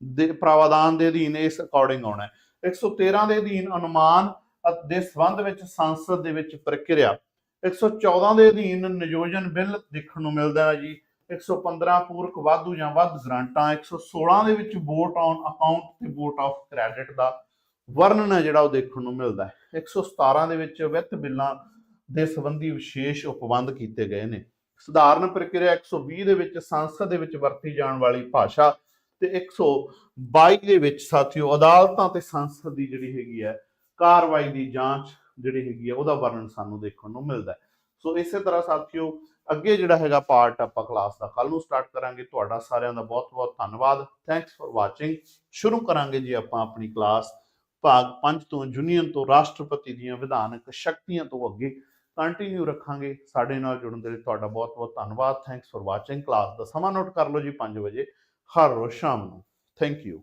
ਦੇ ਪ੍ਰਾਵਧਾਨ ਦੇ ਅਧੀਨ ਇਸ ਅਕੋਰਡਿੰਗ ਆਉਣਾ ਹੈ। 113 ਦੇ ਅਧੀਨ ਅਨੁਮਾਨ ਦੇ ਸੰਬੰਧ ਵਿੱਚ ਸੰਸਦ ਦੇ ਵਿੱਚ ਪ੍ਰਕਿਰਿਆ 114 ਦੇ ਅਧੀਨ ਨਿਯੋਜਨ ਬਿੱਲ ਦੇਖਣ ਨੂੰ ਮਿਲਦਾ ਹੈ ਜੀ। 115 ਪੂਰਕ ਵਾਧੂ ਜਾਂ ਵੱਧ ਗ੍ਰਾਂਟਾਂ 116 ਦੇ ਵਿੱਚ ਵੋਟ ਔਨ ਅਕਾਊਂਟ ਤੇ ਵੋਟ ਆਫ ਕ੍ਰੈਡਿਟ ਦਾ ਵਰਣਨ ਹੈ ਜਿਹੜਾ ਉਹ ਦੇਖਣ ਨੂੰ ਮਿਲਦਾ ਹੈ। 117 ਦੇ ਵਿੱਚ ਵਿੱਤ ਬਿੱਲਾਂ ਦੇ ਸੰਬੰਧੀ ਵਿਸ਼ੇਸ਼ ਉਪਬੰਧ ਕੀਤੇ ਗਏ ਨੇ। ਸਧਾਰਨ ਪ੍ਰਕਿਰਿਆ 120 ਦੇ ਵਿੱਚ ਸੰਸਦ ਦੇ ਵਿੱਚ ਵਰਤੀ ਜਾਣ ਵਾਲੀ ਭਾਸ਼ਾ ਤੇ 122 ਦੇ ਵਿੱਚ ਸਾਥੀਓ ਅਦਾਲਤਾਂ ਤੇ ਸੰਸਦ ਦੀ ਜਿਹੜੀ ਹੈਗੀ ਹੈ ਕਾਰਵਾਈ ਦੀ ਜਾਂਚ ਜਿਹੜੀ ਹੈਗੀ ਹੈ ਉਹਦਾ ਵਰਣਨ ਸਾਨੂੰ ਦੇਖਣ ਨੂੰ ਮਿਲਦਾ ਸੋ ਇਸੇ ਤਰ੍ਹਾਂ ਸਾਥੀਓ, ਅੱਗੇ ਜਿਹੜਾ ਹੈਗਾ ਪਾਰਟ ਆਪਾਂ ਕਲਾਸ ਦਾ ਕੱਲ ਨੂੰ ਸਟਾਰਟ ਕਰਾਂਗੇ। ਤੁਹਾਡਾ ਸਾਰਿਆਂ ਦਾ ਬਹੁਤ ਬਹੁਤ ਧੰਨਵਾਦ। ਥੈਂਕਸ ਫॉर ਵਾਚਿੰਗ ਸ਼ੁਰੂ ਕਰਾਂਗੇ ਜੀ ਆਪਾਂ ਆਪਣੀ ਕਲਾਸ ਭਾਗ 5 ਤੋਂ ਯੂਨੀਅਨ ਤੋਂ, ਰਾਸ਼ਟਰਪਤੀ ਦੀਆਂ ਵਿਧਾਨਕ ਸ਼ਕਤੀਆਂ ਤੋਂ ਅੱਗੇ। ਕੰਟੀਨਿਊ ਰੱਖਾਂਗੇ। ਸਾਡੇ ਨਾਲ ਜੁੜਨ ਦੇ ਲਈ ਤੁਹਾਡਾ ਬਹੁਤ ਬਹੁਤ ਧੰਨਵਾਦ। ਥੈਂਕਸ ਫॉर ਵਾਚਿੰਗ ਕਲਾਸ ਦਾ ਸਮਾਂ ਨੋਟ ਕਰ ਲਓ ਜੀ 5 ਵਜੇ, ਹਰ ਰੋਜ਼ ਸ਼ਾਮ ਨੂੰ। Thank you